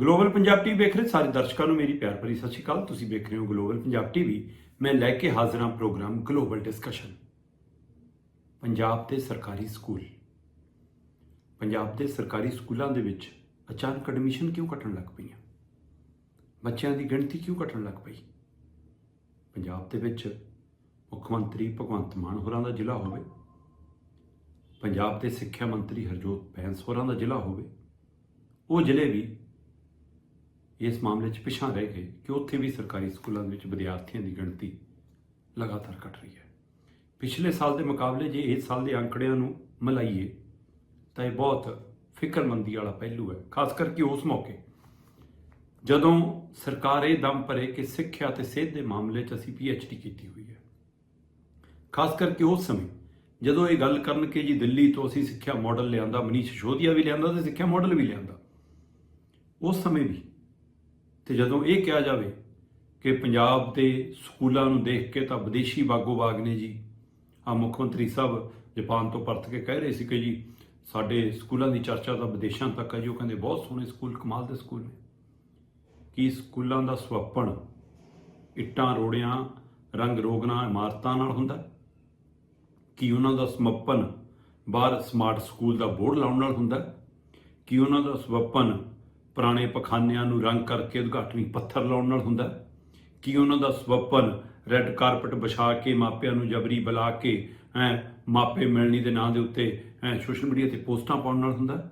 Global Punjab TV ਵੇਖ ਰਹੇ ਸਾਰੇ ਦਰਸ਼ਕਾਂ ਨੂੰ ਮੇਰੀ ਪਿਆਰ ਭਰੀ ਸਤਿ ਸ਼੍ਰੀ ਅਕਾਲ। ਤੁਸੀਂ ਵੇਖ ਰਹੇ ਹੋ ਗਲੋਬਲ ਪੰਜਾਬ ਟੀਵੀ। ਮੈਂ ਲੈ ਕੇ ਹਾਜ਼ਰ ਹਾਂ ਪ੍ਰੋਗਰਾਮ ਗਲੋਬਲ ਡਿਸਕਸ਼ਨ। ਪੰਜਾਬ ਦੇ ਸਰਕਾਰੀ ਸਕੂਲ। ਪੰਜਾਬ ਦੇ ਸਰਕਾਰੀ ਸਕੂਲਾਂ ਦੇ ਵਿੱਚ ਅਚਾਨਕ ਐਡਮਿਸ਼ਨ ਕਿਉਂ ਘਟਣ ਲੱਗ ਪਈਆਂ? ਬੱਚਿਆਂ ਦੀ ਗਿਣਤੀ ਕਿਉਂ ਘਟਣ ਲੱਗ ਪਈ? ਪੰਜਾਬ ਦੇ ਵਿੱਚ ਮੁੱਖ ਮੰਤਰੀ ਭਗਵੰਤ ਮਾਨ ਹੋਰਾਂ ਦਾ ਜ਼ਿਲ੍ਹਾ ਹੋਵੇ। ਪੰਜਾਬ ਦੇ ਸਿੱਖਿਆ ਮੰਤਰੀ ਹਰਜੋਤ ਬੈਂਸ ਹੋਰਾਂ ਦਾ ਜ਼ਿਲ੍ਹਾ ਹੋਵੇ। ਉਹ ਜ਼ਿਲ੍ਹੇ ਵੀ ਇਸ ਮਾਮਲੇ 'ਚ ਪਿਛਾਂ ਰਹਿ ਗਏ ਕਿ ਉੱਥੇ ਵੀ ਸਰਕਾਰੀ ਸਕੂਲਾਂ ਦੇ ਵਿੱਚ ਵਿਦਿਆਰਥੀਆਂ ਦੀ ਗਿਣਤੀ ਲਗਾਤਾਰ ਘਟ ਰਹੀ ਹੈ। ਪਿਛਲੇ ਸਾਲ ਦੇ ਮੁਕਾਬਲੇ ਜੇ ਇਸ ਸਾਲ ਦੇ ਅੰਕੜਿਆਂ ਨੂੰ ਮਿਲਾਈਏ, ਤਾਂ ਇਹ ਬਹੁਤ ਫਿਕਰਮੰਦੀ ਵਾਲਾ ਪਹਿਲੂ ਹੈ, ਖਾਸ ਕਰਕੇ ਉਸ ਮੌਕੇ। ਜਦੋਂ ਸਰਕਾਰ ਇਹ ਦਮ ਭਰੇ ਕਿ ਸਿੱਖਿਆ ਤੇ ਸਿਹਤ ਦੇ ਮਾਮਲੇ 'ਚ ਅਸੀਂ ਡੀ ਕੀਤੀ ਹੋਈ ਹੈ। ਖਾਸ ਕਰਕੇ ਉਸ ਸਮੇਂ ਜਦੋਂ ਇਹ ਗੱਲ ਕਰਨ ਕਿ ਜੀ ਦਿੱਲੀ ਤੋਂ ਅਸੀਂ ਸਿੱਖਿਆ ਮਾਡਲ ਲਿਆਂਦਾ, ਮਨੀਸ਼ ਸ਼ੋਧੀਆ ਵੀ ਲਿਆਂਦਾ ਤੇ ਸਿੱਖਿਆ ਮਾਡਲ ਵੀ ਲਿਆਂਦਾ, ਉਸ ਸਮੇਂ ਵੀ ਤੇ ਜਦੋਂ ਇਹ ਕਿਹਾ ਜਾਵੇ ਕਿ ਪੰਜਾਬ ਦੇ ਸਕੂਲਾਂ ਨੂੰ ਦੇਖ ਕੇ ਤਾਂ ਵਿਦੇਸ਼ੀ ਬਾਗੋ ਬਾਗ ਨੇ ਜੀ ਆ ਮੁੱਖ ਮੰਤਰੀ ਸਾਹਿਬ ਜਾਪਾਨ ਤੋਂ ਪਰਤ ਕੇ ਕਹਿ ਰਹੇ ਸੀ ਕਿ ਜੀ, ਸਾਡੇ ਸਕੂਲਾਂ ਦੀ ਚਰਚਾ ਤਾਂ ਵਿਦੇਸ਼ਾਂ ਤੱਕ ਹੈ ਜੀ, ਉਹ ਕਹਿੰਦੇ ਬਹੁਤ ਸੋਹਣੇ ਸਕੂਲ, ਕਮਾਲ ਦੇ ਸਕੂਲ ਨੇ। ਕੀ ਸਕੂਲਾਂ ਦਾ ਸੁਆਪਣ ਇੱਟਾਂ, ਰੋੜਿਆਂ, ਰੰਗ ਰੋਗਨਾਂ, ਇਮਾਰਤਾਂ ਨਾਲ ਹੁੰਦਾ? ਕੀ ਉਹਨਾਂ ਦਾ ਸਮੱਪਨ ਬਾਹਰ ਸਮਾਰਟ ਸਕੂਲ ਦਾ ਬੋਰਡ ਲਾਉਣ ਨਾਲ ਹੁੰਦਾ? ਕੀ ਉਹਨਾਂ ਦਾ ਸਮੱਪਨ ਪੁਰਾਣੇ ਪਖਾਨਿਆਂ ਨੂੰ ਰੰਗ ਕਰਕੇ ਉਦਘਾਟਨੀ ਪੱਥਰ ਲਾਉਣ ਨਾਲ ਹੁੰਦਾ ਕੀ ਉਹਨਾਂ ਦਾ ਸਵਪਨ ਰੈੱਡ ਕਾਰਪਟ ਵਿਛਾ ਕੇ, ਮਾਪਿਆਂ ਨੂੰ ਜਬਰੀ ਬੁਲਾ ਕੇ, ਐ ਮਾਪੇ ਮਿਲਣੀ ਦੇ ਨਾਂ ਦੇ ਉੱਤੇ, ਐ ਸੋਸ਼ਲ ਮੀਡੀਆ ਤੇ ਪੋਸਟਾਂ ਪਾਉਣ ਨਾਲ ਹੁੰਦਾ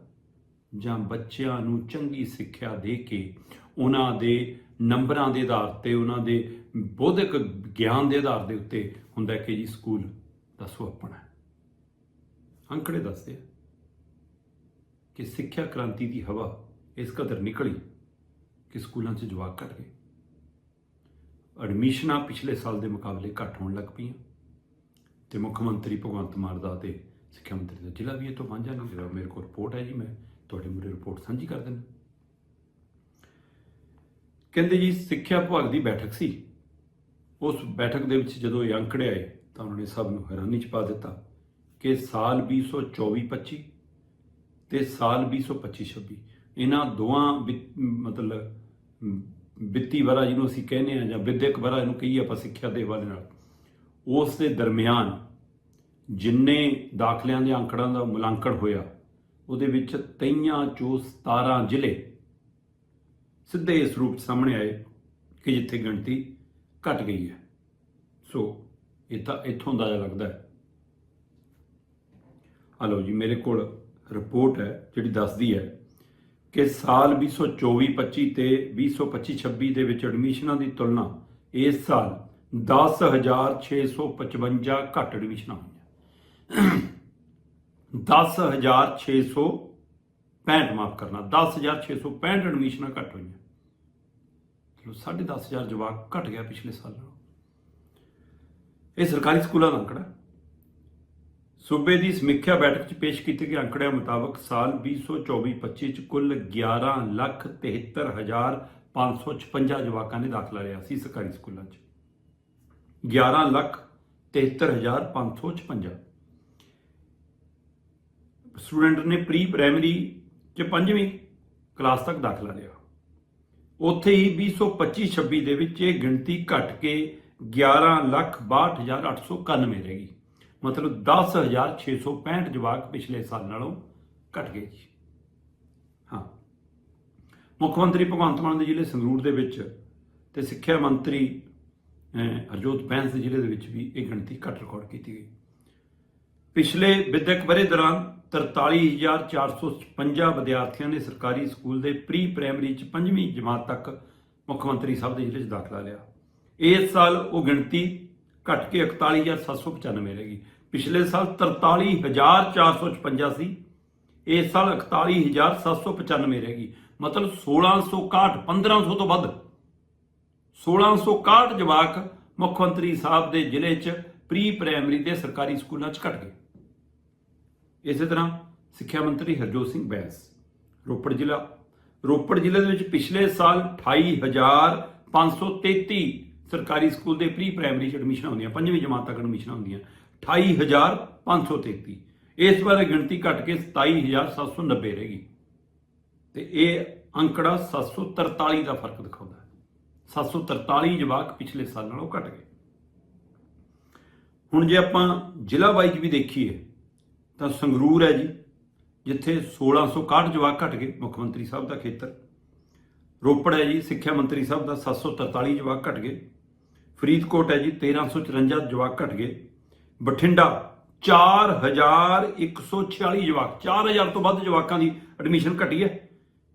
ਜਾਂ ਬੱਚਿਆਂ ਨੂੰ ਚੰਗੀ ਸਿੱਖਿਆ ਦੇ ਕੇ, ਉਹਨਾਂ ਦੇ ਨੰਬਰਾਂ ਦੇ ਆਧਾਰ ਤੇ, ਉਹਨਾਂ ਦੇ ਬੌਧਿਕ ਗਿਆਨ ਦੇ ਆਧਾਰ ਦੇ ਉੱਤੇ ਹੁੰਦਾ ਕਿ ਜੀ ਸਕੂਲ ਦਾ ਸੁਪਨਾ ਹੈ। ਅੰਕੜੇ ਦੱਸਦੇ ਕਿ ਸਿੱਖਿਆ ਕ੍ਰਾਂਤੀ ਦੀ ਹਵਾ ਇਸ ਕਦਰ ਨਿਕਲੀ ਕਿ ਸਕੂਲਾਂ 'ਚ ਜਵਾਕ ਘਟ ਗਏ। ਐਡਮਿਸ਼ਨਾਂ ਪਿਛਲੇ ਸਾਲ ਦੇ ਮੁਕਾਬਲੇ ਘੱਟ ਹੋਣ ਲੱਗ ਪਈਆਂ ਤੇ ਮੁੱਖ ਮੰਤਰੀ ਭਗਵੰਤ ਮਾਨ ਦਾ ਤੇ ਸਿੱਖਿਆ ਮੰਤਰੀ ਦਾ ਜ਼ਿਲ੍ਹਾ ਵੀ ਇਹ ਤੋਂ ਵਾਂਝਾ ਨਹੀਂ ਜਿਹੜਾ ਮੇਰੇ ਕੋਲ ਰਿਪੋਰਟ ਹੈ ਜੀ, ਮੈਂ ਤੁਹਾਡੇ ਮੂਰੇ ਰਿਪੋਰਟ ਸਾਂਝੀ ਕਰ ਦਿੰਦਾ। ਕਹਿੰਦੇ ਜੀ, ਸਿੱਖਿਆ ਵਿਭਾਗ ਦੀ ਬੈਠਕ ਸੀ। ਉਸ ਬੈਠਕ ਦੇ ਵਿੱਚ ਜਦੋਂ ਇਹ ਅੰਕੜੇ ਆਏ ਤਾਂ ਉਹਨਾਂ ਨੇ ਸਭ ਨੂੰ ਹੈਰਾਨੀ 'ਚ ਪਾ ਦਿੱਤਾ ਕਿ ਸਾਲ 2024-25 ਤੇ ਸਾਲ 2025-26 ਇਹਨਾਂ ਦੋਵਾਂ ਵਿੱਤ- ਮਤਲਬ, ਵਿੱਤੀ ਵਰਾ ਜਿਹਨੂੰ ਅਸੀਂ ਕਹਿੰਦੇ ਆ ਜਾਂ ਵਿਦਿਅਕ ਵਰਾ ਇਹਨੂੰ ਕਹੀਏ ਆਪਾਂ ਸਿੱਖਿਆ ਦੇ ਹਵਾਲੇ ਨਾਲ, ਉਸ ਦੇ ਦਰਮਿਆਨ ਜਿੰਨੇ ਦਾਖਲਿਆਂ ਦੇ ਅੰਕੜਾਂ ਦਾ ਮੁਲਾਂਕਣ ਹੋਇਆ, ਉਹਦੇ ਵਿੱਚ ਤਈਆਂ ਚੋਂ 17 ਜ਼ਿਲ੍ਹੇ ਸਿੱਧੇ ਇਸ ਰੂਪ 'ਚ ਸਾਹਮਣੇ ਆਏ ਕਿ ਜਿੱਥੇ ਗਿਣਤੀ ਘਟ ਗਈ ਹੈ। ਸੋ, ਇਹ ਤਾਂ ਇੱਥੋਂ ਅੰਦਾਜ਼ਾ ਲੱਗਦਾ ਹੈ। ਹਲੋ ਜੀ, ਮੇਰੇ ਕੋਲ ਰਿਪੋਰਟ ਹੈ ਜਿਹੜੀ ਦੱਸਦੀ ਹੈ ਕਿ ਸਾਲ 2024-25 ਤੇ 2025-26 ਦੇ ਵਿੱਚ ਐਡਮਿਸ਼ਨਾਂ ਦੀ ਤੁਲਨਾ ਇਸ ਸਾਲ 10655 ਘੱਟ ਐਡਮਿਸ਼ਨਾਂ ਹੋਈਆਂ। 10665 ਮਾਫ ਕਰਨਾ 10665 ਐਡਮਿਸ਼ਨਾਂ ਘੱਟ ਹੋਈਆਂ। ਚਲੋ 10500 ਜਵਾਕ ਘਟ ਗਿਆ ਪਿਛਲੇ ਸਾਲ ਨਾਲੋਂ। ਇਹ ਸਰਕਾਰੀ ਸਕੂਲਾਂ ਦਾ ਅੰਕੜਾ ਸੂਬੇ ਦੀ ਸਮੀਖਿਆ ਬੈਠਕ 'ਚ ਪੇਸ਼ ਕੀਤੇ ਗਏ ਅੰਕੜਿਆਂ ਮੁਤਾਬਕ ਸਾਲ 2024-25 'ਚ ਕੁੱਲ 1,73,556 ਜਵਾਕਾਂ ਨੇ ਦਾਖਲਾ ਲਿਆ ਸੀ ਸਰਕਾਰੀ ਸਕੂਲਾਂ 'ਚ। 1,73,556 ਸਟੂਡੈਂਟ ਨੇ ਪ੍ਰੀ ਪ੍ਰਾਇਮਰੀ 'ਚ ਪੰਜਵੀਂ ਕਲਾਸ ਤੱਕ ਦਾਖਲਾ ਲਿਆ। ਉੱਥੇ ਹੀ 2025-26 ਦੇ ਵਿੱਚ ਇਹ ਗਿਣਤੀ ਘਟ ਕੇ 11,62,891 ਰਹਿ ਗਈ। ਮਤਲਬ 10665 ਜਵਾਕ ਪਿਛਲੇ ਸਾਲ ਨਾਲੋਂ ਘਟ ਗਏ ਜੀ। ਹਾਂ। ਮੁੱਖ ਮੰਤਰੀ ਭਗਵੰਤ ਮਾਨ ਦੇ ਜ਼ਿਲ੍ਹੇ ਸੰਗਰੂਰ ਦੇ ਵਿੱਚ ਤੇ ਸਿੱਖਿਆ ਮੰਤਰੀ ਹਰਜੋਤ ਬੈਂਸ ਦੇ ਜ਼ਿਲ੍ਹੇ ਦੇ ਵਿੱਚ ਵੀ ਇਹ ਗਿਣਤੀ ਘੱਟ ਰਿਕਾਰਡ ਕੀਤੀ ਗਈ। ਪਿਛਲੇ ਵਿਦਿਅਕ ਵਰੇ ਦੌਰਾਨ 43456 ਵਿਦਿਆਰਥੀਆਂ ਨੇ ਸਰਕਾਰੀ ਸਕੂਲ ਦੇ ਪ੍ਰੀ ਪ੍ਰਾਇਮਰੀ ਚ ਪੰਜਵੀਂ ਜਮਾਤ ਤੱਕ ਮੁੱਖ ਮੰਤਰੀ ਸਾਹਿਬ ਦੇ ਜ਼ਿਲ੍ਹੇ 'ਚ ਦਾਖਲਾ ਲਿਆ। ਇਸ ਸਾਲ ਉਹ ਗਿਣਤੀ ਘਟ ਕੇ 41795 ਰਹਿ ਗਈ। ਪਿਛਲੇ ਸਾਲ 43456 ਸੀ ਇਸ ਸਾਲ 41795 ਰਹਿ ਗਈ। ਮਤਲਬ 1661 1500 ਤੋਂ ਵੱਧ। 1661 ਜਵਾਕ ਮੁੱਖ ਮੰਤਰੀ ਸਾਹਿਬ ਦੇ ਜ਼ਿਲ੍ਹੇ 'ਚ ਪ੍ਰੀ ਪ੍ਰਾਇਮਰੀ ਦੇ ਸਰਕਾਰੀ ਸਕੂਲਾਂ 'ਚ ਘਟ ਗਏ। ਇਸੇ ਤਰ੍ਹਾਂ ਸਿੱਖਿਆ ਮੰਤਰੀ ਹਰਜੋਤ ਸਿੰਘ ਬੈਂਸ, ਰੋਪੜ ਜ਼ਿਲ੍ਹਾ। ਰੋਪੜ ਜ਼ਿਲ੍ਹੇ ਦੇ ਵਿੱਚ ਪਿਛਲੇ ਸਾਲ 28533 ਸਰਕਾਰੀ ਸਕੂਲ ਦੇ ਪ੍ਰੀ ਪ੍ਰਾਇਮਰੀ 'ਚ ਐਡਮਿਸ਼ਨਾਂ ਹੁੰਦੀਆਂ, ਪੰਜਵੀਂ ਜਮਾਤ ਤੱਕ ਐਡਮਿਸ਼ਨਾਂ ਹੁੰਦੀਆਂ। 28533 ਇਸ ਵਾਰ ਗਿਣਤੀ ਘਟ ਕੇ 27790 ਰਹਿ ਗਈ। ਤੇ ਇਹ ਅੰਕੜਾ 743 ਦਾ ਫ਼ਰਕ ਦਿਖਾਉਂਦਾ ਹੈ। 743 ਜਵਾਕ ਪਿਛਲੇ ਸਾਲ ਨਾਲੋਂ ਘਟ ਗਏ। ਹੁਣ ਜੇ ਆਪਾਂ ਜ਼ਿਲ੍ਹਾ ਵਾਈਜ਼ ਵੀ ਦੇਖੀਏ, ਤਾਂ ਸੰਗਰੂਰ ਹੈ ਜੀ, ਜਿੱਥੇ 1661 ਜਵਾਕ ਘਟ ਗਏ, ਮੁੱਖ ਮੰਤਰੀ ਸਾਹਿਬ ਦਾ ਖੇਤਰ। ਰੋਪੜ ਹੈ ਜੀ, ਸਿੱਖਿਆ ਮੰਤਰੀ ਸਾਹਿਬ ਦਾ 743 ਜਵਾਕ ਘਟ ਗਏ। ਫਰੀਦਕੋਟ ਹੈ ਜੀ 1354 ਜਵਾਕ ਘਟ ਗਏ। ਬਠਿੰਡਾ 4146 ਜਵਾਕ 4000 ਤੋਂ ਵੱਧ ਜਵਾਕਾਂ ਦੀ ਐਡਮਿਸ਼ਨ ਘਟੀ ਹੈ।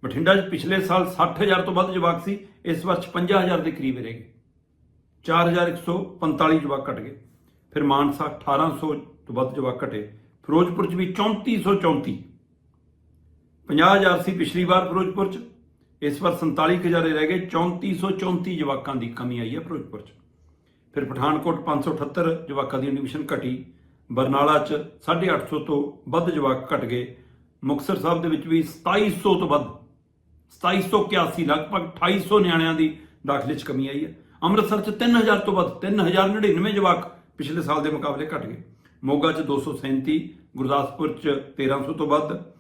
ਬਠਿੰਡਾ 'ਚ ਪਿਛਲੇ ਸਾਲ 60000 ਤੋਂ ਵੱਧ ਜਵਾਕ ਸੀ, ਇਸ ਵਾਰ 55000 ਦੇ ਕਰੀਬ ਰਹਿ ਗਏ। 4145 ਜਵਾਕ ਘਟ ਗਏ। ਫਿਰ ਮਾਨਸਾ 1800 ਤੋਂ ਵੱਧ ਜਵਾਕ ਘਟੇ। ਫਿਰੋਜ਼ਪੁਰ 'ਚ ਵੀ 3434 50000 ਸੀ ਪਿਛਲੀ ਵਾਰ ਫਿਰੋਜ਼ਪੁਰ 'ਚ। ਇਸ ਵਾਰ 47000 ਰਹਿ ਗਏ। 3434 ਜਵਾਕਾਂ ਦੀ ਕਮੀ ਆਈ ਹੈ ਫਿਰੋਜ਼ਪੁਰ 'ਚ। ਫਿਰ ਪਠਾਨਕੋਟ 578 ਜਵਾਕਾਂ ਦੀ ਐਡਮਿਸ਼ਨ ਘਟੀ। ਬਰਨਾਲਾ 'ਚ 850 ਤੋਂ ਵੱਧ ਜਵਾਕ ਘਟ ਗਏ। ਮੁਕਤਸਰ ਸਾਹਿਬ ਦੇ ਵਿੱਚ ਵੀ 2700 ਤੋਂ ਵੱਧ 2781 ਲਗਭਗ 2800 ਨਿਆਣਿਆਂ ਦੀ ਦਾਖਲੇ 'ਚ ਕਮੀ ਆਈ ਹੈ। ਅੰਮ੍ਰਿਤਸਰ 'ਚ 3000 ਤੋਂ ਵੱਧ 3099 ਜਵਾਕ ਪਿਛਲੇ ਸਾਲ ਦੇ ਮੁਕਾਬਲੇ ਘਟ ਗਏ। ਮੋਗਾ 'ਚ 237 ਗੁਰਦਾਸਪੁਰ 'ਚ 1300 ਤੋਂ ਵੱਧ,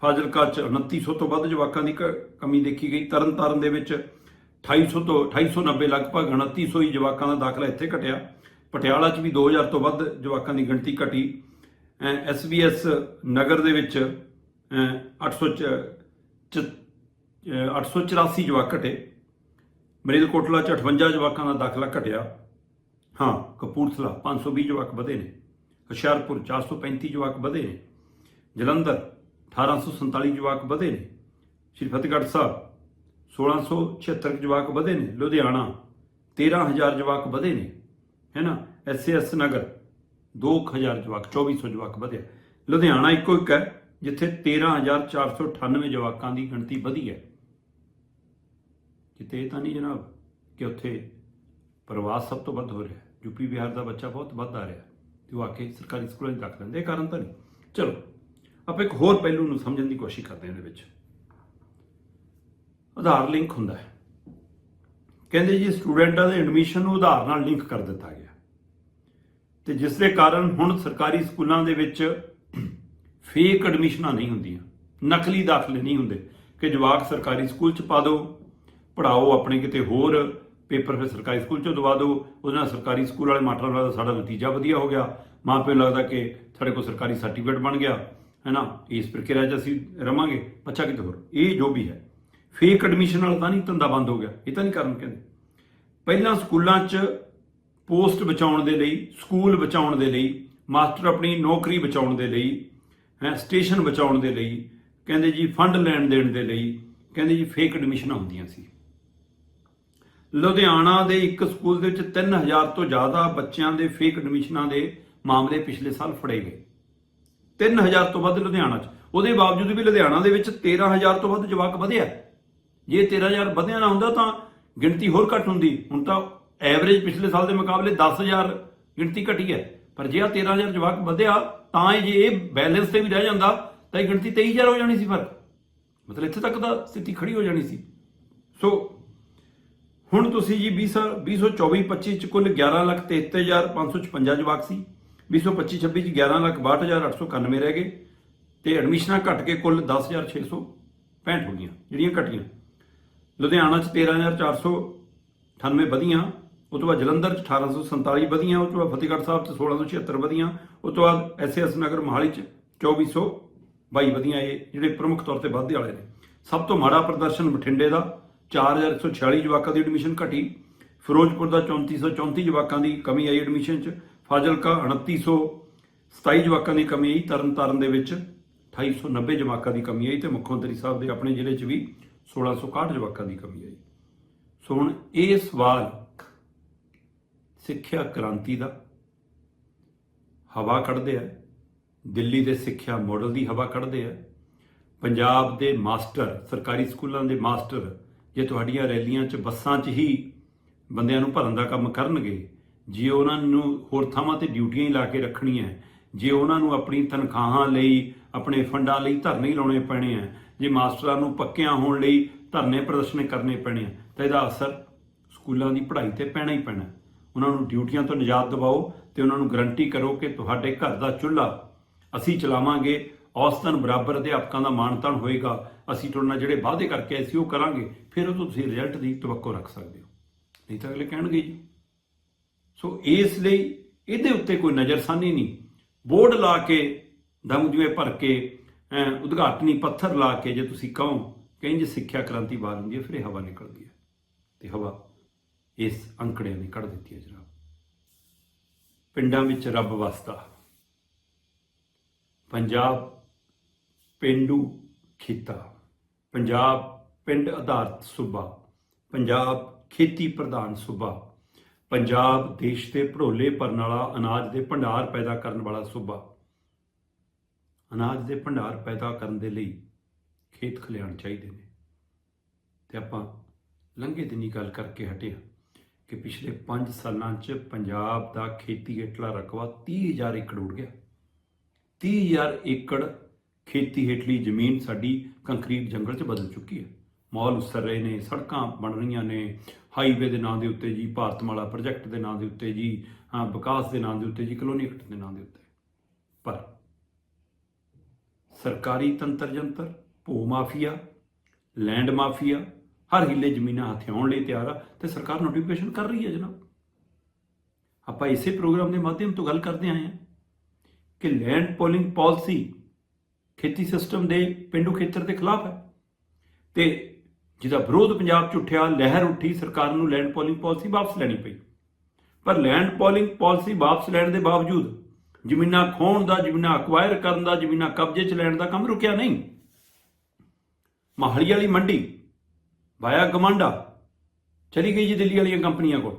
ਫਾਜ਼ਿਲਕਾ 'ਚ 2900 ਤੋਂ ਵੱਧ ਜਵਾਕਾਂ ਦੀ ਕ- ਕਮੀ ਦੇਖੀ ਗਈ। ਤਰਨਤਾਰਨ ਦੇ ਵਿੱਚ 2800 ਤੋਂ 2890 ਲਗਭਗ 2900 ਹੀ ਜਵਾਕਾਂ ਦਾ ਦਾਖਲਾ ਇੱਥੇ ਘਟਿਆ। ਪਟਿਆਲਾ 'ਚ ਵੀ 2000 ਤੋਂ ਵੱਧ ਜਵਾਕਾਂ ਦੀ ਗਿਣਤੀ ਘਟੀ। ਐਸਬੀਐਸ ਨਗਰ ਦੇ ਵਿੱਚ ਅਹ, 800 ਚ- ਚ- ਅਹ, 884 ਜਵਾਕ ਘਟੇ। ਮਰੀਦਕੋਟਲਾ 'ਚ 58 ਜਵਾਕਾਂ ਦਾ ਦਾਖਲਾ ਘਟਿਆ। ਹਾਂ ਕਪੂਰਥਲਾ 520 ਜਵਾਕ ਵਧੇ ਨੇ। ਹੁਸ਼ਿਆਰਪੁਰ 435 ਜਵਾਕ ਵਧੇ ਨੇ। ਜਲੰਧਰ 1847 ਜਵਾਕ ਵਧੇ ਨੇ। ਸ਼੍ਰੀ ਫਤਿਹਗੜ੍ਹ ਸਾਹਿਬ 1676 ਜਵਾਕ ਵਧੇ ਨੇ, ਲੁਧਿਆਣਾ 13000 ਜਵਾਕ ਵਧੇ ਨੇ, ਹੈ ਨਾ? ਐਸਐਸ ਨਗਰ 2000 ਜਵਾਕ 2400 ਜਵਾਕ ਵਧਿਆ। ਲੁਧਿਆਣਾ ਇੱਕੋ ਇੱਕ ਹੈ, ਜਿੱਥੇ 13498 ਜਵਾਕਾਂ ਦੀ ਗਿਣਤੀ ਵਧੀ ਹੈ। ਕਿਤੇ ਇਹ ਤਾਂ ਨਹੀਂ ਜਨਾਬ ਕਿ ਉੱਥੇ ਪ੍ਰਵਾਸ ਸਭ ਤੋਂ ਵੱਧ ਹੋ ਰਿਹਾ ਹੈ। ਯੂਪੀ ਬਿਹਾਰ ਦਾ ਬੱਚਾ ਬਹੁਤ ਵੱਧ ਆ ਰਿਹਾ। ਤੇ ਉਹ ਆ ਕੇ ਸਰਕਾਰੀ ਸਕੂਲਾਂ 'ਚ ਦਾਖਲ ਲੈਂਦੇ ਇਹ ਕਾਰਨ ਤਾਂ ਨਹੀਂ। ਚਲੋ, ਆਪਾਂ ਇੱਕ ਹੋਰ ਪਹਿਲੂ ਨੂੰ ਸਮਝਣ ਦੀ ਕੋਸ਼ਿਸ਼ ਕਰਦੇ ਹਾਂ ਇਹਦੇ ਵਿੱਚ। ਆਧਾਰ ਲਿੰਕ ਹੁੰਦਾ ਹੈ। ਕਹਿੰਦੇ ਜੀ, ਸਟੂਡੈਂਟਾਂ ਦੇ ਐਡਮਿਸ਼ਨ ਨੂੰ ਆਧਾਰ ਨਾਲ ਲਿੰਕ ਕਰ ਦਿੱਤਾ ਗਿਆ। ਤੇ ਜਿਸ ਦੇ ਕਾਰਨ ਹੁਣ ਸਰਕਾਰੀ ਸਕੂਲਾਂ ਦੇ ਵਿੱਚ ਫੇਕ ਐਡਮਿਸ਼ਨਾਂ ਨਹੀਂ ਹੁੰਦੀਆਂ। ਨਕਲੀ ਦਾਖਲੇ ਨਹੀਂ ਹੁੰਦੇ। ਕਿ ਜਵਾਕ ਸਰਕਾਰੀ ਸਕੂਲ ਚ ਪਾ ਦਿਓ ਪੜਾਓ ਆਪਣੇ ਕਿਤੇ ਹੋਰ, ਪੇਪਰ ਫਿਰ ਸਰਕਾਰੀ ਸਕੂਲ ਚੋਂ ਦਵਾ ਦਿਓ ਉਹਦੇ ਨਾਲ ਸਰਕਾਰੀ ਸਕੂਲ ਵਾਲੇ ਮਾਸਟਰਾਂ ਦਾ ਸਾਡਾ ਨਤੀਜਾ ਵਧੀਆ ਹੋ ਗਿਆ। ਮਾਪਿਆਂ ਨੂੰ ਲੱਗਦਾ ਕਿ ਸਾਡੇ ਕੋਲ ਸਰਕਾਰੀ ਸਰਟੀਫਿਕੇਟ ਬਣ ਗਿਆ। ਹੈ ਨਾ ਇਸ ਪ੍ਰਕਿਰਿਆ 'ਚ ਅਸੀਂ ਰਵਾਂਗੇ। ਅੱਛਾ ਕਿਤੇ ਹੋਰ। ਇਹ ਜੋ ਵੀ ਹੈ। ਫੇਕ ਐਡਮਿਸ਼ਨ ਨਾਲ ਤਾਂ ਨਹੀਂ, ਧੰਦਾ ਬੰਦ ਹੋ ਗਿਆ। ਇਹ ਤਾਂ ਨਹੀਂ ਕਰਨ ਕਹਿੰਦੇ। ਪਹਿਲਾਂ ਸਕੂਲਾਂ 'ਚ ਪੋਸਟ ਬਚਾਉਣ ਦੇ ਲਈ, ਸਕੂਲ ਬਚਾਉਣ ਦੇ ਲਈ, ਮਾਸਟਰ ਆਪਣੀ ਨੌਕਰੀ ਬਚਾਉਣ ਦੇ ਲਈ, ਹੈ, ਸਟੇਸ਼ਨ ਬਚਾਉਣ ਦੇ ਲਈ, ਕਹਿੰਦੇ ਜੀ ਫੰਡ ਲੈਣ ਦੇਣ ਦੇ ਲਈ, ਕਹਿੰਦੇ ਜੀ ਫੇਕ ਐਡਮਿਸ਼ਨਾਂ ਹੁੰਦੀਆਂ ਸੀ। ਲੁਧਿਆਣਾ ਦੇ ਇੱਕ ਸਕੂਲ ਦੇ ਵਿੱਚ 3000 ਤੋਂ ਜ਼ਿਆਦਾ ਬੱਚਿਆਂ ਦੇ ਫੇਕ ਐਡਮਿਸ਼ਨਾਂ ਦੇ ਮਾਮਲੇ ਪਿਛਲੇ ਸਾਲ ਫੜੇ ਗਏ। 3000 ਤੋਂ ਵੱਧ ਲੁਧਿਆਣਾ 'ਚ। ਉਹਦੇ ਬਾਵਜੂਦ ਵੀ ਲੁਧਿਆਣਾ ਦੇ ਵਿੱਚ 13000 ਤੋਂ ਵੱਧ ਜਵਾਕ ਵਧਿਆ। ਜੇ 13000 ਵਧਿਆ ਨਾ ਹੁੰਦਾ ਤਾਂ ਗਿਣਤੀ ਹੋਰ ਘੱਟ ਹੁੰਦੀ। ਹੁਣ ਤਾਂ ਐਵਰੇਜ ਪਿਛਲੇ ਸਾਲ ਦੇ ਮੁਕਾਬਲੇ 10000 ਗਿਣਤੀ ਘਟੀ ਹੈ। ਪਰ ਜੇ ਆ 13000 ਜਵਾਕ ਵਧਿਆ ਤਾਂ ਇਹ ਜੇ ਇਹ ਬੈਲੈਂਸ ਤੇ ਵੀ ਰਹਿ ਜਾਂਦਾ ਤਾਂ ਇਹ ਗਿਣਤੀ 23000 ਹੋ ਜਾਣੀ ਸੀ ਫ਼ਰਕ ਮਤਲਬ ਇੱਥੇ ਤੱਕ ਦਾ ਸਥਿਤੀ ਖੜੀ ਹੋ ਜਾਣੀ ਸੀ। ਸੋ ਹੁਣ ਤੁਸੀਂ ਜੀ 20 2024 25 ਚ ਕੁੱਲ 11,73,556 ਜਵਾਕ ਸੀ। 2025 26 ਚ 11,62,891 ਰਹਿ ਗਏ। ਤੇ ਐਡਮਿਸ਼ਨਾਂ ਘਟ ਕੇ ਕੁੱਲ 10,665 ਹੋ ਗਈਆਂ ਜਿਹੜੀਆਂ ਘਟੀਆਂ। ਲੁਧਿਆਣਾ ਚ 13,498 ਵਧੀਆਂ ਉਸ ਤੋਂ ਬਾਅਦ ਜਲੰਧਰ ਚ 1847 ਵਧੀਆਂ ਉਸ ਤੋਂ ਬਾਅਦ ਫਤਿਹਗੜ੍ਹ ਸਾਹਿਬ ਚ 1676 ਵਧੀਆਂ ਉਸ ਤੋਂ ਬਾਅਦ ਐਸਐਸ ਨਗਰ ਮੋਹਾਲੀ ਚ 2422 ਵਧੀਆਂ ਇਹ ਜਿਹੜੇ ਪ੍ਰਮੁੱਖ ਤੌਰ ਤੇ ਵਾਧੇ ਵਾਲੇ ਨੇ। ਸਭ ਤੋਂ ਮਾੜਾ ਪ੍ਰਦਰਸ਼ਨ ਬਠਿੰਡੇ ਦਾ 4146 ਜਵਾਕਾਂ ਦੀ ਐਡਮਿਸ਼ਨ ਘਟੀ ਫਿਰੋਜ਼ਪੁਰ ਦਾ 3434 ਜਵਾਕਾਂ ਦੀ ਕਮੀ ਆਈ ਐਡਮਿਸ਼ਨ ਚ ਫਾਜ਼ਿਲਕਾ 2927 ਜਵਾਕਾਂ ਦੀ ਕਮੀ ਆਈ ਤਰਨਤਾਰਨ ਦੇ ਵਿੱਚ 2890 ਜਵਾਕਾਂ ਦੀ ਕਮੀ ਆਈ ਤੇ ਮੁੱਖ ਮੰਤਰੀ ਸਾਹਿਬ ਦੇ ਆਪਣੇ ਜ਼ਿਲ੍ਹੇ 'ਚ ਵੀ 1661 ਜਵਾਕਾਂ ਦੀ ਕਮੀ ਆਈ। ਸੋ ਹੁਣ ਇਹ ਸਵਾਲ ਸਿੱਖਿਆ ਕ੍ਰਾਂਤੀ ਦਾ ਹਵਾ ਕੱਢਦੇ ਆ, ਦਿੱਲੀ ਦੇ ਸਿੱਖਿਆ ਮਾਡਲ ਦੀ ਹਵਾ ਕੱਢਦੇ ਆ, ਪੰਜਾਬ ਦੇ ਮਾਸਟਰ, ਸਰਕਾਰੀ ਸਕੂਲਾਂ ਦੇ ਮਾਸਟਰ ਜੇ ਤੁਹਾਡੀਆਂ ਰੈਲੀਆਂ 'ਚ ਬੱਸਾਂ 'ਚ ਹੀ ਬੰਦਿਆਂ ਨੂੰ ਭਰਨ ਦਾ ਕੰਮ ਕਰਨਗੇ, ਜੇ ਉਹਨਾਂ ਨੂੰ ਹੋਰ ਥਾਵਾਂ ਤੇ ਡਿਊਟੀਆਂ ਹੀ ਲਾ ਕੇ ਰੱਖਣੀਆਂ, ਜੇ ਉਹਨਾਂ ਨੂੰ ਆਪਣੀ ਤਨਖਾਹਾਂ ਲਈ, ਆਪਣੇ ਫੰਡਾਂ ਲਈ ਧਰਨੇ ਹੀ ਲਾਉਣੇ ਪੈਣੇ ਆ ਜੇ ਮਾਸਟਰਾਂ ਨੂੰ ਪੱਕਿਆਂ ਹੋਣ ਲਈ ਧਰਨੇ ਪ੍ਰਦਰਸ਼ਨ ਕਰਨੇ ਪੈਣੇ ਆ, ਤਾਂ ਇਹਦਾ ਅਸਰ ਸਕੂਲਾਂ ਦੀ ਪੜ੍ਹਾਈ ਤੇ ਪੈਣਾ ਹੀ ਪੈਣਾ। ਉਹਨਾਂ ਨੂੰ ਡਿਊਟੀਆਂ ਤੋਂ ਨਿਜਾਤ ਦਿਵਾਓ ਤੇ ਉਹਨਾਂ ਨੂੰ ਗਰੰਟੀ ਕਰੋ ਕਿ ਤੁਹਾਡੇ ਘਰ ਦਾ ਚੁੱਲ੍ਹਾ ਅਸੀਂ ਚਲਾਵਾਂਗੇ, ਔਸਤਨ ਬਰਾਬਰ ਅਧਿਆਪਕਾਂ ਦਾ ਮਾਨਤਾਨ ਹੋਏਗਾ, ਅਸੀਂ ਤੁਹਾਡੇ ਨਾਲ ਜਿਹੜੇ ਵਾਅਦੇ ਕਰਕੇ ਆਏ ਸੀ ਉਹ ਕਰਾਂਗੇ, ਫਿਰ ਉਹ ਤੋਂ ਤੁਸੀਂ ਰਿਜ਼ਲਟ ਦੀ ਤਵੱਕੋ ਰੱਖ ਸਕਦੇ ਹੋ। ਨਹੀਂ ਤਾਂ ਅਗਲੇ ਕਹਿਣਗੇ ਜੀ। ਸੋ ਇਸ ਲਈ ਇਹਦੇ ਉੱਤੇ ਕੋਈ ਨਜ਼ਰਸਾਨੀ ਨਹੀਂ। ਬੋਰਡ ਲਾ ਕੇ ਦਮ ਜਿਵੇਂ ਭਰ ਕੇ ਉਦਘਾਟਨੀ ਪੱਥਰ ਲਾ ਕੇ ਜੇ ਤੁਸੀਂ ਕਹੋ ਕਿ ਇੰਜ ਸਿੱਖਿਆ ਕ੍ਰਾਂਤੀ ਬਾਹਰ ਹੁੰਦੀ ਹੈ, ਫਿਰ ਇਹ ਹਵਾ ਨਿਕਲਦੀ ਹੈ। ਤੇ ਹਵਾ ਇਸ ਅੰਕੜਿਆਂ ਨੇ ਕੱਢ ਦਿੱਤੀ ਹੈ ਜਨਾਬ। ਪਿੰਡਾਂ ਵਿੱਚ ਰੱਬ ਵਸਦਾ। ਪੰਜਾਬ ਪਿੰਡੂ ਖੇਤਾ, ਪੰਜਾਬ ਪਿੰਡ ਆਧਾਰਿਤ ਸੂਬਾ, ਪੰਜਾਬ ਖੇਤੀ ਪ੍ਰਧਾਨ ਸੂਬਾ, ਪੰਜਾਬ ਦੇਸ਼ ਦੇ ਭੜੋਲੇ ਭਰਨ ਵਾਲਾ ਅਨਾਜ ਦੇ ਭੰਡਾਰ ਪੈਦਾ ਕਰਨ ਵਾਲਾ ਸੂਬਾ। ਅਨਾਜ ਦੇ ਭੰਡਾਰ ਪੈਦਾ ਕਰਨ ਦੇ ਲਈ ਖੇਤ ਖਲਿਆਣ ਚਾਹੀਦੇ ਨੇ। ਤੇ ਆਪਾਂ ਲੰਘੇ ਦਿਨੀ ਗੱਲ ਕਰਕੇ ਹਟੇ ਹਾਂ ਕਿ ਪਿਛਲੇ 5 ਸਾਲਾਂ 'ਚ ਪੰਜਾਬ ਦਾ ਖੇਤੀ ਹੇਠਲਾ ਰਕਬਾ 30000 ਏਕੜ ਉੱਡ ਗਿਆ। 30000 ਏਕੜ ਖੇਤੀ ਹੇਠਲੀ ਜ਼ਮੀਨ ਸਾਡੀ ਕੰਕਰੀਟ ਜੰਗਲ 'ਚ ਬਦਲ ਚੁੱਕੀ ਹੈ। ਮਾਲ ਉਸਰ ਰਹੇ ਨੇ, ਸੜਕਾਂ ਬਣ ਰਹੀਆਂ ਨੇ, ਹਾਈਵੇ ਦੇ ਨਾਂ ਦੇ ਉੱਤੇ ਜੀ, ਭਾਰਤਮਾਲਾ ਪ੍ਰੋਜੈਕਟ ਦੇ ਨਾਂ ਦੇ ਉੱਤੇ ਜੀ ਵਿਕਾਸ ਦੇ ਨਾਂ ਦੇ ਉੱਤੇ ਜੀ, ਕਲੋਨੀ ਐਕਟ ਦੇ ਨਾਂ ਦੇ ਉੱਤੇ। ਪਰ ਸਰਕਾਰੀ ਤੰਤਰ ਜੰਤਰ, ਭੂ ਮਾਫੀਆ ਲੈਂਡ ਮਾਫੀਆ, ਹਰ ਹਿੱਲੇ ਜ਼ਮੀਨਾਂ ਹਥਿਆਉਣ ਲਈ ਤਿਆਰ ਆ ਤੇ ਸਰਕਾਰ ਨੋਟੀਫਿਕੇਸ਼ਨ ਕਰ ਰਹੀ ਹੈ ਜਨਾਬ। ਆਪਾਂ ਇਸੇ ਪ੍ਰੋਗਰਾਮ ਦੇ ਮਾਧਿਅਮ ਤੋਂ ਗੱਲ ਕਰਦੇ ਆਏ ਹਾਂ ਕਿ ਲੈਂਡ ਪੋਲਿੰਗ ਪਾਲਿਸੀ ਖੇਤੀ ਸਿਸਟਮ ਦੇ ਪਿੰਡੂ ਖੇਤਰ ਦੇ ਖਿਲਾਫ ਹੈ ਤੇ ਜਿਹਦਾ ਵਿਰੋਧ ਪੰਜਾਬ 'ਚ ਉੱਠਿਆ, ਲਹਿਰ ਉੱਠੀ, ਸਰਕਾਰ ਨੂੰ ਲੈਂਡ ਪੋਲਿੰਗ ਪਾਲਿਸੀ ਵਾਪਸ ਲੈਣੀ ਪਈ। ਪਰ ਲੈਂਡ ਪੋਲਿੰਗ ਪਾਲਿਸੀ ਵਾਪਸ ਲੈਣ ਦੇ ਬਾਵਜੂਦ ਜ਼ਮੀਨਾਂ ਖੋਣ ਦਾ, ਜ਼ਮੀਨਾਂ ਅਕਵਾਇਰ ਕਰਨ ਦਾ, ਜ਼ਮੀਨਾਂ ਕਬਜ਼ੇ 'ਚ ਲੈਣ ਦਾ ਕੰਮ ਰੁਕਿਆ ਨਹੀਂ। ਮਹਲੀ ਵਾਲੀ ਮੰਡੀ ਵਾਇਆ ਗਮਾਂਡਾ ਚਲੀ ਗਈ ਜੀ ਦਿੱਲੀ ਵਾਲੀਆਂ ਕੰਪਨੀਆਂ ਕੋਲ।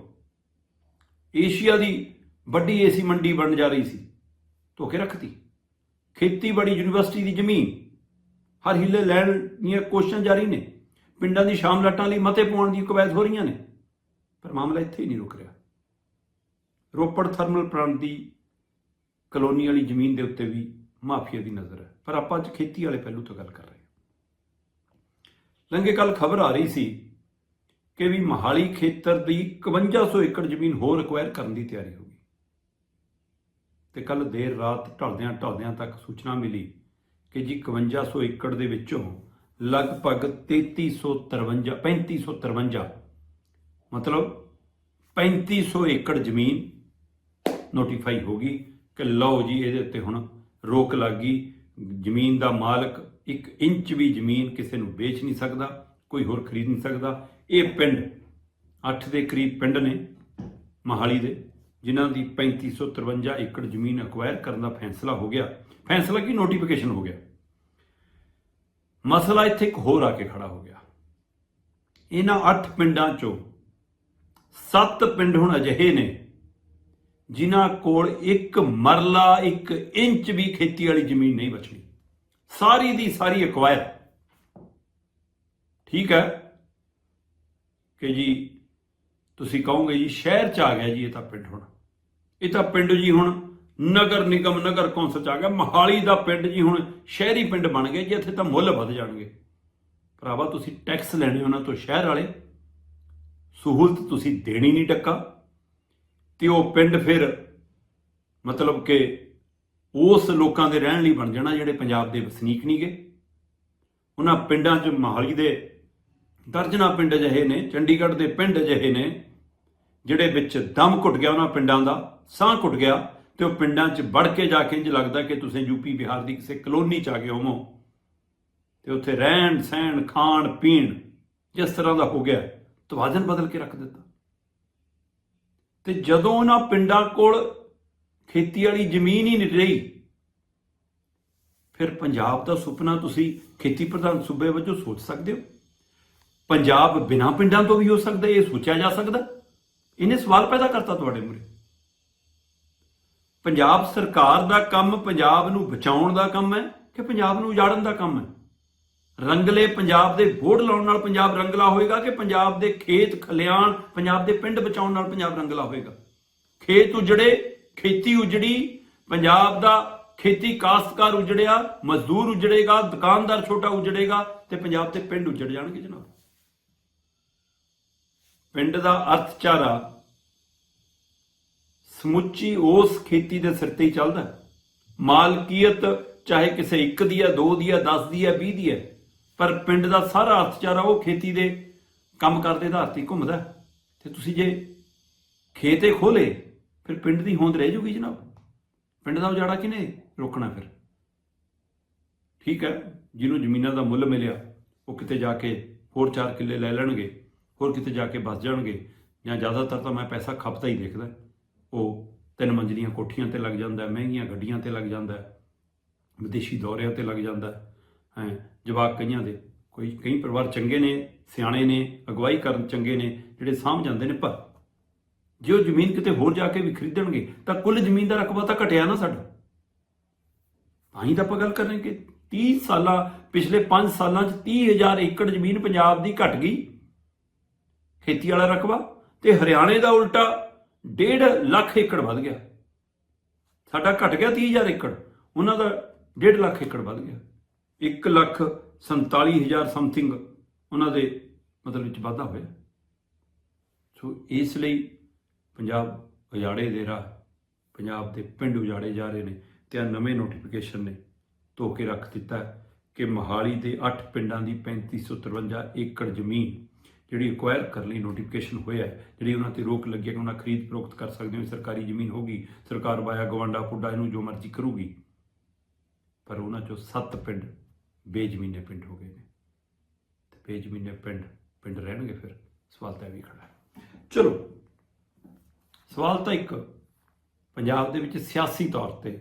ਏਸ਼ੀਆ ਦੀ ਵੱਡੀ ਏਸੀ ਮੰਡੀ ਬਣ ਜਾ ਰਹੀ ਸੀ ਧੋਕੇ ਰੱਖਤੀ। ਖੇਤੀਬਾੜੀ ਯੂਨੀਵਰਸਿਟੀ ਦੀ ਜ਼ਮੀਨ, ਹਰ ਹਿੱਲੇ ਲੈਣ ਦੀਆਂ ਕੋਸ਼ਿਸ਼ਾਂ ਜਾਰੀ ਨੇ। ਪਿੰਡਾਂ ਦੀ ਸ਼ਾਮ ਸ਼ਾਮਲਾਟਾਂ ਲਈ ਮਤੇ ਪਾਉਣ ਦੀ ਕਵਾਇਦ ਹੋ ਰਹੀਆਂ ਨੇ, ਪਰ ਮਾਮਲਾ ਇੱਥੇ ਹੀ ਨਹੀਂ ਰੁਕ ਰਿਹਾ। ਰੋਪੜ ਥਰਮਲ ਪਲਾਂਟ ਦੀ ਕਲੋਨੀ ਵਾਲੀ ਜ਼ਮੀਨ ਦੇ ਉੱਤੇ ਵੀ ਮਾਫੀਆ ਦੀ ਨਜ਼ਰ ਹੈ। ਪਰ ਆਪਾਂ ਅੱਜ ਖੇਤੀ ਵਾਲੇ ਪਹਿਲੂ ਤੋਂ ਗੱਲ ਕਰ ਰਹੇ ਹਾਂ। ਲੰਗੇ ਕੱਲ ਖਬਰ ਆ ਰਹੀ ਸੀ ਕਿ ਵੀ ਮਹਾਲੀ ਖੇਤਰ ਦੀ 5100 ਏਕੜ ਜ਼ਮੀਨ ਹੋਰ ਐਕਵਾਇਰ ਕਰਨ ਦੀ ਤਿਆਰੀ ਹੋ ਗਈ। ਤੇ ਕੱਲ ਦੇਰ ਰਾਤ ਢਲਦਿਆਂ ਢਲਦਿਆਂ ਤੱਕ ਸੂਚਨਾ ਮਿਲੀ ਕਿ ਜੀ 5100 ਏਕੜ ਦੇ ਵਿੱਚੋਂ ਲਗਭਗ 3353 3553 ਮਤਲਬ 3500 ਏਕੜ ਜ਼ਮੀਨ ਨੋਟੀਫਾਈ ਹੋ ਗਈ। ਕਿ ਲਓ ਜੀ ਇਹਦੇ ਉੱਤੇ ਹੁਣ ਰੋਕ ਲੱਗ ਗਈ। ਜ਼ਮੀਨ ਦਾ ਮਾਲਕ ਇੱਕ ਇੰਚ ਵੀ ਜ਼ਮੀਨ ਕਿਸੇ ਨੂੰ ਵੇਚ ਨਹੀਂ ਸਕਦਾ, ਕੋਈ ਹੋਰ ਖਰੀਦ ਨਹੀਂ ਸਕਦਾ। ਇਹ ਪਿੰਡ 8 ਦੇ ਕਰੀਬ ਪਿੰਡ ਨੇ ਮਹਾਲੀ ਦੇ, ਜਿਨ੍ਹਾਂ ਦੀ 3553 ਏਕੜ ਜ਼ਮੀਨ ਅਕਵਾਇਰ ਕਰਨ ਦਾ ਫੈਸਲਾ ਹੋ ਗਿਆ। ਫੈਸਲਾ ਕੀ? ਨੋਟੀਫਿਕੇਸ਼ਨ ਹੋ ਗਿਆ। ਮਸਲਾ ਇੱਥੇ ਇੱਕ ਹੋਰ ਆ ਕੇ ਖੜਾ ਹੋ ਗਿਆ। ਇਹਨਾਂ 8 ਪਿੰਡਾਂ ਚੋਂ 7 ਪਿੰਡ ਹੁਣ ਅਜਿਹੇ ਨੇ ਜਿਨ੍ਹਾਂ ਕੋਲ ਇੱਕ ਮਰਲਾ, ਇੱਕ ਇੰਚ ਵੀ ਖੇਤੀ ਵਾਲੀ ਜ਼ਮੀਨ ਨਹੀਂ ਬਚਣੀ। ਸਾਰੀ ਦੀ ਸਾਰੀ ਅਕਵਾਇਰ ਠੀਕ ਹੈ? ਕਿ ਜੀ, ਤੁਸੀਂ ਕਹੋਗੇ ਜੀ, ਸ਼ਹਿਰ ਚ ਆ ਗਿਆ ਜੀ, ਇਹ ਤਾਂ ਪਿੰਡ ਹੁਣ। ਇਹ ਤਾਂ ਪਿੰਡ ਜੀ ਹੁਣ, ਨਗਰ ਨਿਗਮ, ਨਗਰ ਕੌਂਸਲ ਚ ਆ ਗਿਆ। ਮਹਾਲੀ ਦਾ ਪਿੰਡ ਜੀ ਹੁਣ ਸ਼ਹਿਰੀ ਪਿੰਡ ਬਣ ਗਏ, ਜੀ ਇੱਥੇ ਤਾਂ ਮੁੱਲ ਵੱਧ ਜਾਣਗੇ। ਭਰਾਵਾ, ਤੁਸੀਂ ਟੈਕਸ ਲੈਣੇ ਉਹਨਾਂ ਤੋਂ ਸ਼ਹਿਰ ਵਾਲੇ। ਸਹੂਲਤ ਤੁਸੀਂ ਦੇਣੀ ਨਹੀਂ ਟੱਕਾ। ਤੇ ਉਹ ਪਿੰਡ ਫਿਰ ਮਤਲਬ ਕਿ ਉਸ ਲੋਕਾਂ ਦੇ ਰਹਿਣ ਲਈ ਬਣ ਜਾਣਾ ਜਿਹੜੇ ਪੰਜਾਬ ਦੇ ਵਸਨੀਕ ਨਹੀਂਗੇ ਉਹਨਾਂ ਪਿੰਡਾਂ 'ਚ ਮਹਾਲੀ ਦੇ ਦਰਜਨਾ ਪਿੰਡ ਅਜਿਹੇ ਨੇ, ਚੰਡੀਗੜ੍ਹ ਦੇ ਪਿੰਡ ਅਜਿਹੇ ਨੇ, ਜਿਹੜੇ ਵਿੱਚ ਦਮ ਘੁੱਟ ਗਿਆ ਉਹਨਾਂ ਪਿੰਡਾਂ ਦਾ, ਸਾਹ ਘੁੱਟ ਗਿਆ ਤੇ ਉਹ ਪਿੰਡਾਂ 'ਚ ਵੜ ਕੇ ਜਾ ਕੇ ਇੰਜ ਲੱਗਦਾ ਕਿ ਤੁਸੀਂ ਯੂਪੀ ਬਿਹਾਰ ਦੀ ਕਿਸੇ ਕਲੋਨੀ 'ਚ ਆ ਗਏ ਹੋਵੋ ਤੇ ਉੱਥੇ ਰਹਿਣ ਸਹਿਣ ਖਾਣ ਪੀਣ ਜਿਸ ਤਰ੍ਹਾਂ ਦਾ ਹੋ ਗਿਆ, ਤਵਾਜ਼ਨ ਬਦਲ ਕੇ ਰੱਖ ਦਿੱਤਾ। ਤੇ ਜਦੋਂ ਉਹਨਾਂ ਪਿੰਡਾਂ ਕੋਲ ਖੇਤੀ ਵਾਲੀ ਜ਼ਮੀਨ ਹੀ ਨਹੀਂ ਰਹੀ, ਫਿਰ ਪੰਜਾਬ ਦਾ ਸੁਪਨਾ ਤੁਸੀਂ ਖੇਤੀ ਪ੍ਰਧਾਨ ਸੂਬੇ ਵਜੋਂ ਸੋਚ ਸਕਦੇ ਹੋ? ਪੰਜਾਬ ਬਿਨਾਂ ਪਿੰਡਾਂ ਤੋਂ ਵੀ ਹੋ ਸਕਦਾ ਇਹ ਸੋਚਿਆ ਜਾ ਸਕਦਾ ਇਹਨੇ ਸਵਾਲ ਪੈਦਾ ਕਰਤਾ ਤੁਹਾਡੇ ਮੂਰੇ ਪੰਜਾਬ ਸਰਕਾਰ ਦਾ ਕੰਮ ਪੰਜਾਬ ਨੂੰ ਬਚਾਉਣ ਦਾ ਕੰਮ ਹੈ ਕਿ ਪੰਜਾਬ ਨੂੰ ਉਜਾੜਨ ਦਾ ਕੰਮ ਹੈ? ਰੰਗਲੇ ਪੰਜਾਬ ਦੇ ਬੋਰਡ ਲਾਉਣ ਨਾਲ ਪੰਜਾਬ ਰੰਗਲਾ ਹੋਏਗਾ ਕਿ ਪੰਜਾਬ ਦੇ ਖੇਤ ਖਲਿਆਣ, ਪੰਜਾਬ ਦੇ ਪਿੰਡ ਬਚਾਉਣ ਨਾਲ ਪੰਜਾਬ ਰੰਗਲਾ ਹੋਏਗਾ? ਖੇਤ ਉਜੜੇ, ਖੇਤੀ ਉਜੜੀ, ਪੰਜਾਬ ਦਾ ਖੇਤੀ ਕਾਸ਼ਤਕਾਰ ਉਜੜਿਆ, ਮਜ਼ਦੂਰ ਉਜੜੇਗਾ, ਦੁਕਾਨਦਾਰ ਛੋਟਾ ਉਜੜੇਗਾ ਤੇ ਪੰਜਾਬ ਦੇ ਪਿੰਡ ਉਜੜ ਜਾਣਗੇ ਜਨਾਬ। ਪਿੰਡ ਦਾ ਅਰਥਚਾਰਾ ਸਮੁੱਚੀ ਉਸ ਖੇਤੀ ਦੇ ਸਿਰ ਤੇ ਹੀ ਚੱਲਦਾ। ਮਾਲਕੀਅਤ ਚਾਹੇ ਕਿਸੇ ਇੱਕ ਦੀ ਹੈ, ਦੋ ਦੀ ਹੈ 10 ਦੀ ਹੈ 20 ਦੀ ਹੈ ਪਰ ਪਿੰਡ ਦਾ ਸਾਰਾ ਅਰਥਚਾਰਾ ਉਹ ਖੇਤੀ ਦੇ ਕੰਮ ਕਰਦੇ ਆਧਾਰ ਤੇ ਘੁੰਮਦਾ ਹੈ। ਤੇ ਤੁਸੀਂ ਜੇ ਖੇਤੇ ਖੋਲੇ ਫਿਰ ਪਿੰਡ ਦੀ ਹੋਂਦ ਰਹਿ ਜੂਗੀ ਜਨਾਬ। ਪਿੰਡ ਦਾ ਉਜਾੜਾ ਕਿਨੇ ਰੋਕਣਾ ਫਿਰ? ਠੀਕ ਹੈ ਜਿਹਨੂੰ ਜ਼ਮੀਨਾਂ ਦਾ ਮੁੱਲ ਮਿਲਿਆ ਉਹ ਕਿਤੇ ਜਾ ਕੇ ਹੋਰ ਚਾਰ ਕਿੱਲੇ ਲੈ ਲੈਣਗੇ ਹੋਰ ਕਿਤੇ ਜਾ ਕੇ ਬਸ ਜਾਣਗੇ ਜਾਂ ਜ਼ਿਆਦਾਤਰ ਤਾਂ ਮੈਂ ਪੈਸਾ ਖਪਦਾ ਹੀ ਦੇਖਦਾ ਉਹ ਤਿੰਨ ਮੰਜ਼ਲੀਆਂ ਕੋਠੀਆਂ ਤੇ ਲੱਗ ਜਾਂਦਾ ਮਹਿੰਗੀਆਂ ਗੱਡੀਆਂ ਤੇ ਲੱਗ ਜਾਂਦਾ ਵਿਦੇਸ਼ੀ ਦੌਰਿਆਂ ਤੇ ਲੱਗ ਜਾਂਦਾ ਹੈ ਹੈਂ, ਜਵਾਕ ਕਈਆਂ ਦੇ। ਕੋਈ, ਕਈ ਪਰਿਵਾਰ ਚੰਗੇ ਨੇ, ਸਿਆਣੇ ਨੇ, ਅਗਵਾਈ ਕਰਨ ਚੰਗੇ ਨੇ, ਜਿਹੜੇ ਸਾਂਭ ਜਾਂਦੇ ਨੇ, ਪਰ ਜੇ ਉਹ ਜ਼ਮੀਨ ਕਿਤੇ ਹੋਰ ਜਾ ਕੇ ਵੀ ਖਰੀਦਣਗੇ, ਤਾਂ ਕੁੱਲ ਜ਼ਮੀਨ ਦਾ ਰਕਬਾ ਤਾਂ ਘਟਿਆ ਨਾ ਸਾਡਾ। ਤਾਂ ਹੀ ਤਾਂ ਆਪਾਂ ਗੱਲ ਕਰ ਰਹੇ ਕਿ 30 ਸਾਲਾਂ, ਪਿਛਲੇ 5 ਸਾਲਾਂ 'ਚ 30000 ਏਕੜ ਜ਼ਮੀਨ ਪੰਜਾਬ ਦੀ ਘਟ ਗਈ। ਖੇਤੀ ਵਾਲਾ ਰਕਬਾ ਤੇ ਹਰਿਆਣੇ ਦਾ ਉਲਟਾ 1.5 ਲੱਖ ਏਕੜ ਵੱਧ ਗਿਆ। ਸਾਡਾ ਘਟ ਗਿਆ 30000 ਏਕੜ, ਉਹਨਾਂ ਦਾ 1.5 ਲੱਖ ਏਕੜ ਵੱਧ ਗਿਆ। 1 ਲੱਖ 47000 ਸਮਥਿੰਗ ਉਹਨਾਂ ਦੇ ਮਤਲਬ ਵਿੱਚ ਵਾਧਾ ਹੋਇਆ। ਸੋ ਇਸ ਲਈ ਪੰਜਾਬ ਉਜਾੜੇ ਦੇ ਰਾਹ, ਪੰਜਾਬ ਦੇ ਪਿੰਡ ਉਜਾੜੇ ਜਾ ਰਹੇ ਨੇ ਤੇ ਆ ਨਵੇਂ ਨੋਟੀਫਿਕੇਸ਼ਨ ਨੇ ਧੋ ਕੇ ਰੱਖ ਦਿੱਤਾ ਕਿ ਮੋਹਾਲੀ ਦੇ 8 ਪਿੰਡਾਂ ਦੀ 3553 ਏਕੜ ਜ਼ਮੀਨ ਜਿਹੜੀ ਐਕਵਾਇਰ ਕਰਨ ਲਈ ਨੋਟੀਫਿਕੇਸ਼ਨ ਹੋਇਆ ਜਿਹੜੀ ਉਹਨਾਂ ਤੇ ਰੋਕ ਲੱਗੀ ਹੈ ਕਿ ਉਹਨਾਂ ਖਰੀਦ ਫਰੋਖਤ ਕਰ ਸਕਦੇ ਹੋ ਇਹ ਸਰਕਾਰੀ ਜ਼ਮੀਨ ਹੋਗੀ ਸਰਕਾਰ ਵਾਇਆ ਗਵਾਂਡਾ ਪੁੱਡਾ ਇਹਨੂੰ ਜੋ ਮਰਜ਼ੀ ਕਰੂਗੀ। ਪਰ ਉਹਨਾਂ ਚੋਂ 7 ਪਿੰਡ ਬੇਜ਼ਮੀਨੇ ਪਿੰਡ ਹੋ ਗਏ ਨੇ। ਤੇ ਬੇਜ਼ਮੀਨੇ ਪਿੰਡ ਪਿੰਡ ਰਹਿਣਗੇ ਫਿਰ, ਸਵਾਲ ਤਾਂ ਇਹ ਵੀ ਖੜਾ ਚਲੋ, ਸਵਾਲ ਤਾਂ ਇੱਕ, ਪੰਜਾਬ ਦੇ ਵਿੱਚ ਸਿਆਸੀ ਤੌਰ ਤੇ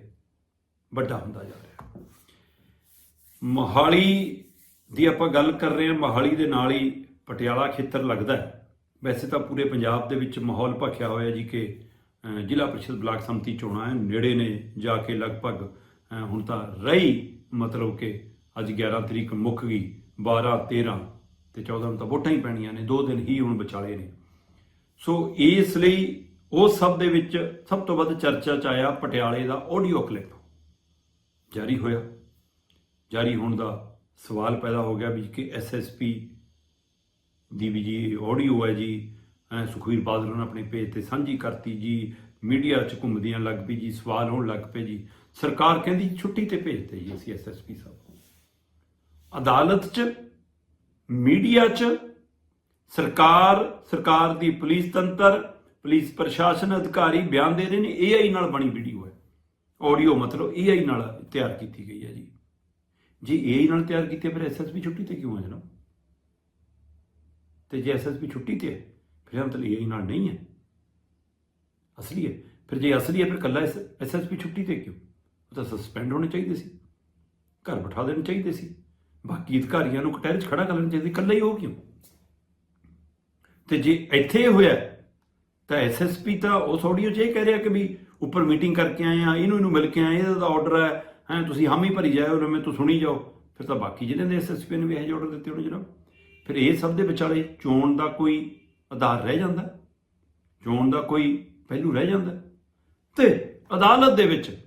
ਵੱਡਾ ਹੁੰਦਾ ਜਾ ਰਿਹਾ। ਮੋਹਾਲੀ ਦੀ ਆਪਾਂ ਗੱਲ ਕਰ ਰਹੇ ਹਾਂ, ਮੋਹਾਲੀ ਦੇ ਨਾਲ ਹੀ ਪਟਿਆਲਾ ਖੇਤਰ ਲੱਗਦਾ ਹੈ। ਵੈਸੇ ਤਾਂ ਪੂਰੇ ਪੰਜਾਬ ਦੇ ਵਿੱਚ ਮਾਹੌਲ ਭਖਿਆ ਹੋਇਆ ਜੀ ਕਿ ਜ਼ਿਲ੍ਹਾ ਪ੍ਰੀਸ਼ਦ ਬਲਾਕ ਸੰਮਤੀ ਚੋਣਾਂ ਹੈ, ਨੇੜੇ ਨੇ ਜਾ ਕੇ ਲਗਭਗ ਹੁਣ ਤਾਂ ਰਹੀ ਮਤਲਬ ਕਿ ਅੱਜ 11 ਤਰੀਕ ਮੁੱਕ ਗਈ 12 13 ਤੇ 14 ਨੂੰ ਤਾਂ ਵੋਟਾਂ ਹੀ ਪੈਣੀਆਂ ਨੇ, ਦੋ ਦਿਨ ਹੀ ਹੁਣ ਵਿਚਾਲੇ ਨੇ। ਸੋ ਇਸ ਲਈ ਉਹ ਸਭ ਦੇ ਵਿੱਚ ਸਭ ਤੋਂ ਵੱਧ ਚਰਚਾ ਚ ਆਇਆ ਪਟਿਆਲੇ ਦਾ ਆਡੀਓ ਕਲਿੱਪ ਜਾਰੀ ਹੋਇਆ। ਜਾਰੀ ਹੋਣ ਦਾ ਸਵਾਲ ਪੈਦਾ ਹੋ ਗਿਆ ਵੀ ਕਿ ਐਸਐਸਪੀ ਦੀ ਵੀ ਜੀ ਆਡੀਓ ਹੈ ਜੀ, ਐਂ ਸੁਖਵੀਰ ਬਾਦਲ ਨੇ ਆਪਣੇ ਪੇਜ ਤੇ ਸਾਂਝੀ ਕਰਤੀ ਜੀ, ਮੀਡੀਆ 'ਚ ਘੁੰਮਦੀਆਂ ਲੱਗ ਪਈ ਜੀ, ਸਵਾਲ ਹੋਣ ਲੱਗ ਪਏ ਜੀ। ਸਰਕਾਰ ਕਹਿੰਦੀ ਛੁੱਟੀ ਤੇ ਭੇਜਦੇ ਜੀ ਅਸੀਂ ਐਸਐਸਪੀ ਸਾਹਿਬ। ਅਦਾਲਤ 'ਚ ਮੀਡੀਆ 'ਚ ਸਰਕਾਰ ਸਰਕਾਰ ਦੀ ਪੁਲਿਸ ਤੰਤਰ ਪੁਲਿਸ ਪ੍ਰਸ਼ਾਸਨ ਅਧਿਕਾਰੀ ਬਿਆਨ ਦੇ ਰਹੇ ਨੇ AI ਨਾਲ ਬਣੀ ਵੀਡੀਓ ਹੈ। ਆਡੀਓ ਮਤਲਬ AI ਨਾਲ ਤਿਆਰ ਕੀਤੀ ਗਈ ਹੈ ਜੀ। ਜੀ AI ਨਾਲ ਤਿਆਰ ਕੀਤੀ ਹੈ, ਫਿਰ ਐਸਐਸਪੀ ਛੁੱਟੀ ਤੇ ਕਿਉਂ ਹੈ ਜਨਾਬ? ਤੇ ਜੇ ਐਸਐਸਪੀ ਛੁੱਟੀ ਤੇ ਹੈ ਫਿਰ ਇਹਦਾ ਮਤਲਬ AI ਨਾਲ ਨਹੀਂ ਹੈ। ਅਸਲੀ ਹੈ। ਫਿਰ ਜੇ ਅਸਲੀ ਹੈ ਫਿਰ ਕੱਲਾ ਐਸਐਸਪੀ ਛੁੱਟੀ ਤੇ ਕਿਉਂ? ਉਹ ਤਾਂ ਸਸਪੈਂਡ ਹੋਣੇ ਚਾਹੀਦੇ ਸੀ। ਘਰ ਬਿਠਾ ਦੇਣੇ ਚਾਹੀਦੇ ਸੀ। ਬਾਕੀ ਅਧਿਕਾਰੀਆਂ ਨੂੰ ਕਟਹਿਰੇ 'ਚ ਖੜਾ ਕਰ ਲੈਣਾ ਚਾਹੀਦਾ ਸੀ, ਇਕੱਲਾ ਹੀ ਹੋ ਕਿਉਂ? ਤੇ ਜੇ ਇੱਥੇ ਇਹ ਹੋਇਆ ਤਾਂ ਐਸਐਸਪੀ ਤਾਂ ਉਸ ਆਡੀਓ 'ਚ ਇਹ ਕਹਿ ਰਿਹਾ ਕਿ ਵੀ ਉੱਪਰ ਮੀਟਿੰਗ ਕਰਕੇ ਆਏ ਆ ਇਹਨੂੰ ਇਹਨੂੰ ਮਿਲ ਕੇ ਆਏ ਇਹਦਾ ਤਾਂ ਆਰਡਰ ਹੈ ਹੈ ਤੁਸੀਂ ਹਾਮੀ ਭਰੀ ਜਾਓ ਉਹਨਾਂ ਮੈਂ ਤੋਂ ਸੁਣੀ ਜਾਓ। ਫਿਰ ਤਾਂ ਬਾਕੀ ਜ਼ਿਲ੍ਹੇ ਦੇ ਐਸਐਸਪੀ ਨੇ ਵੀ ਇਹ ਜਿਹੇ ਆਰਡਰ ਦਿੱਤੇ ਹੋਣੇ ਜਨਾਬ। ਫਿਰ ਇਹ ਸਭ ਦੇ ਵਿਚਾਲੇ ਚੋਣ ਦਾ ਕੋਈ ਆਧਾਰ ਰਹਿ ਜਾਂਦਾ। ਚੋਣ ਦਾ ਕੋਈ ਪਹਿਲੂ ਰਹਿ ਜਾਂਦਾ। ਹੈ? ਤੇ ਅਦਾਲਤ ਦੇ ਵਿੱਚ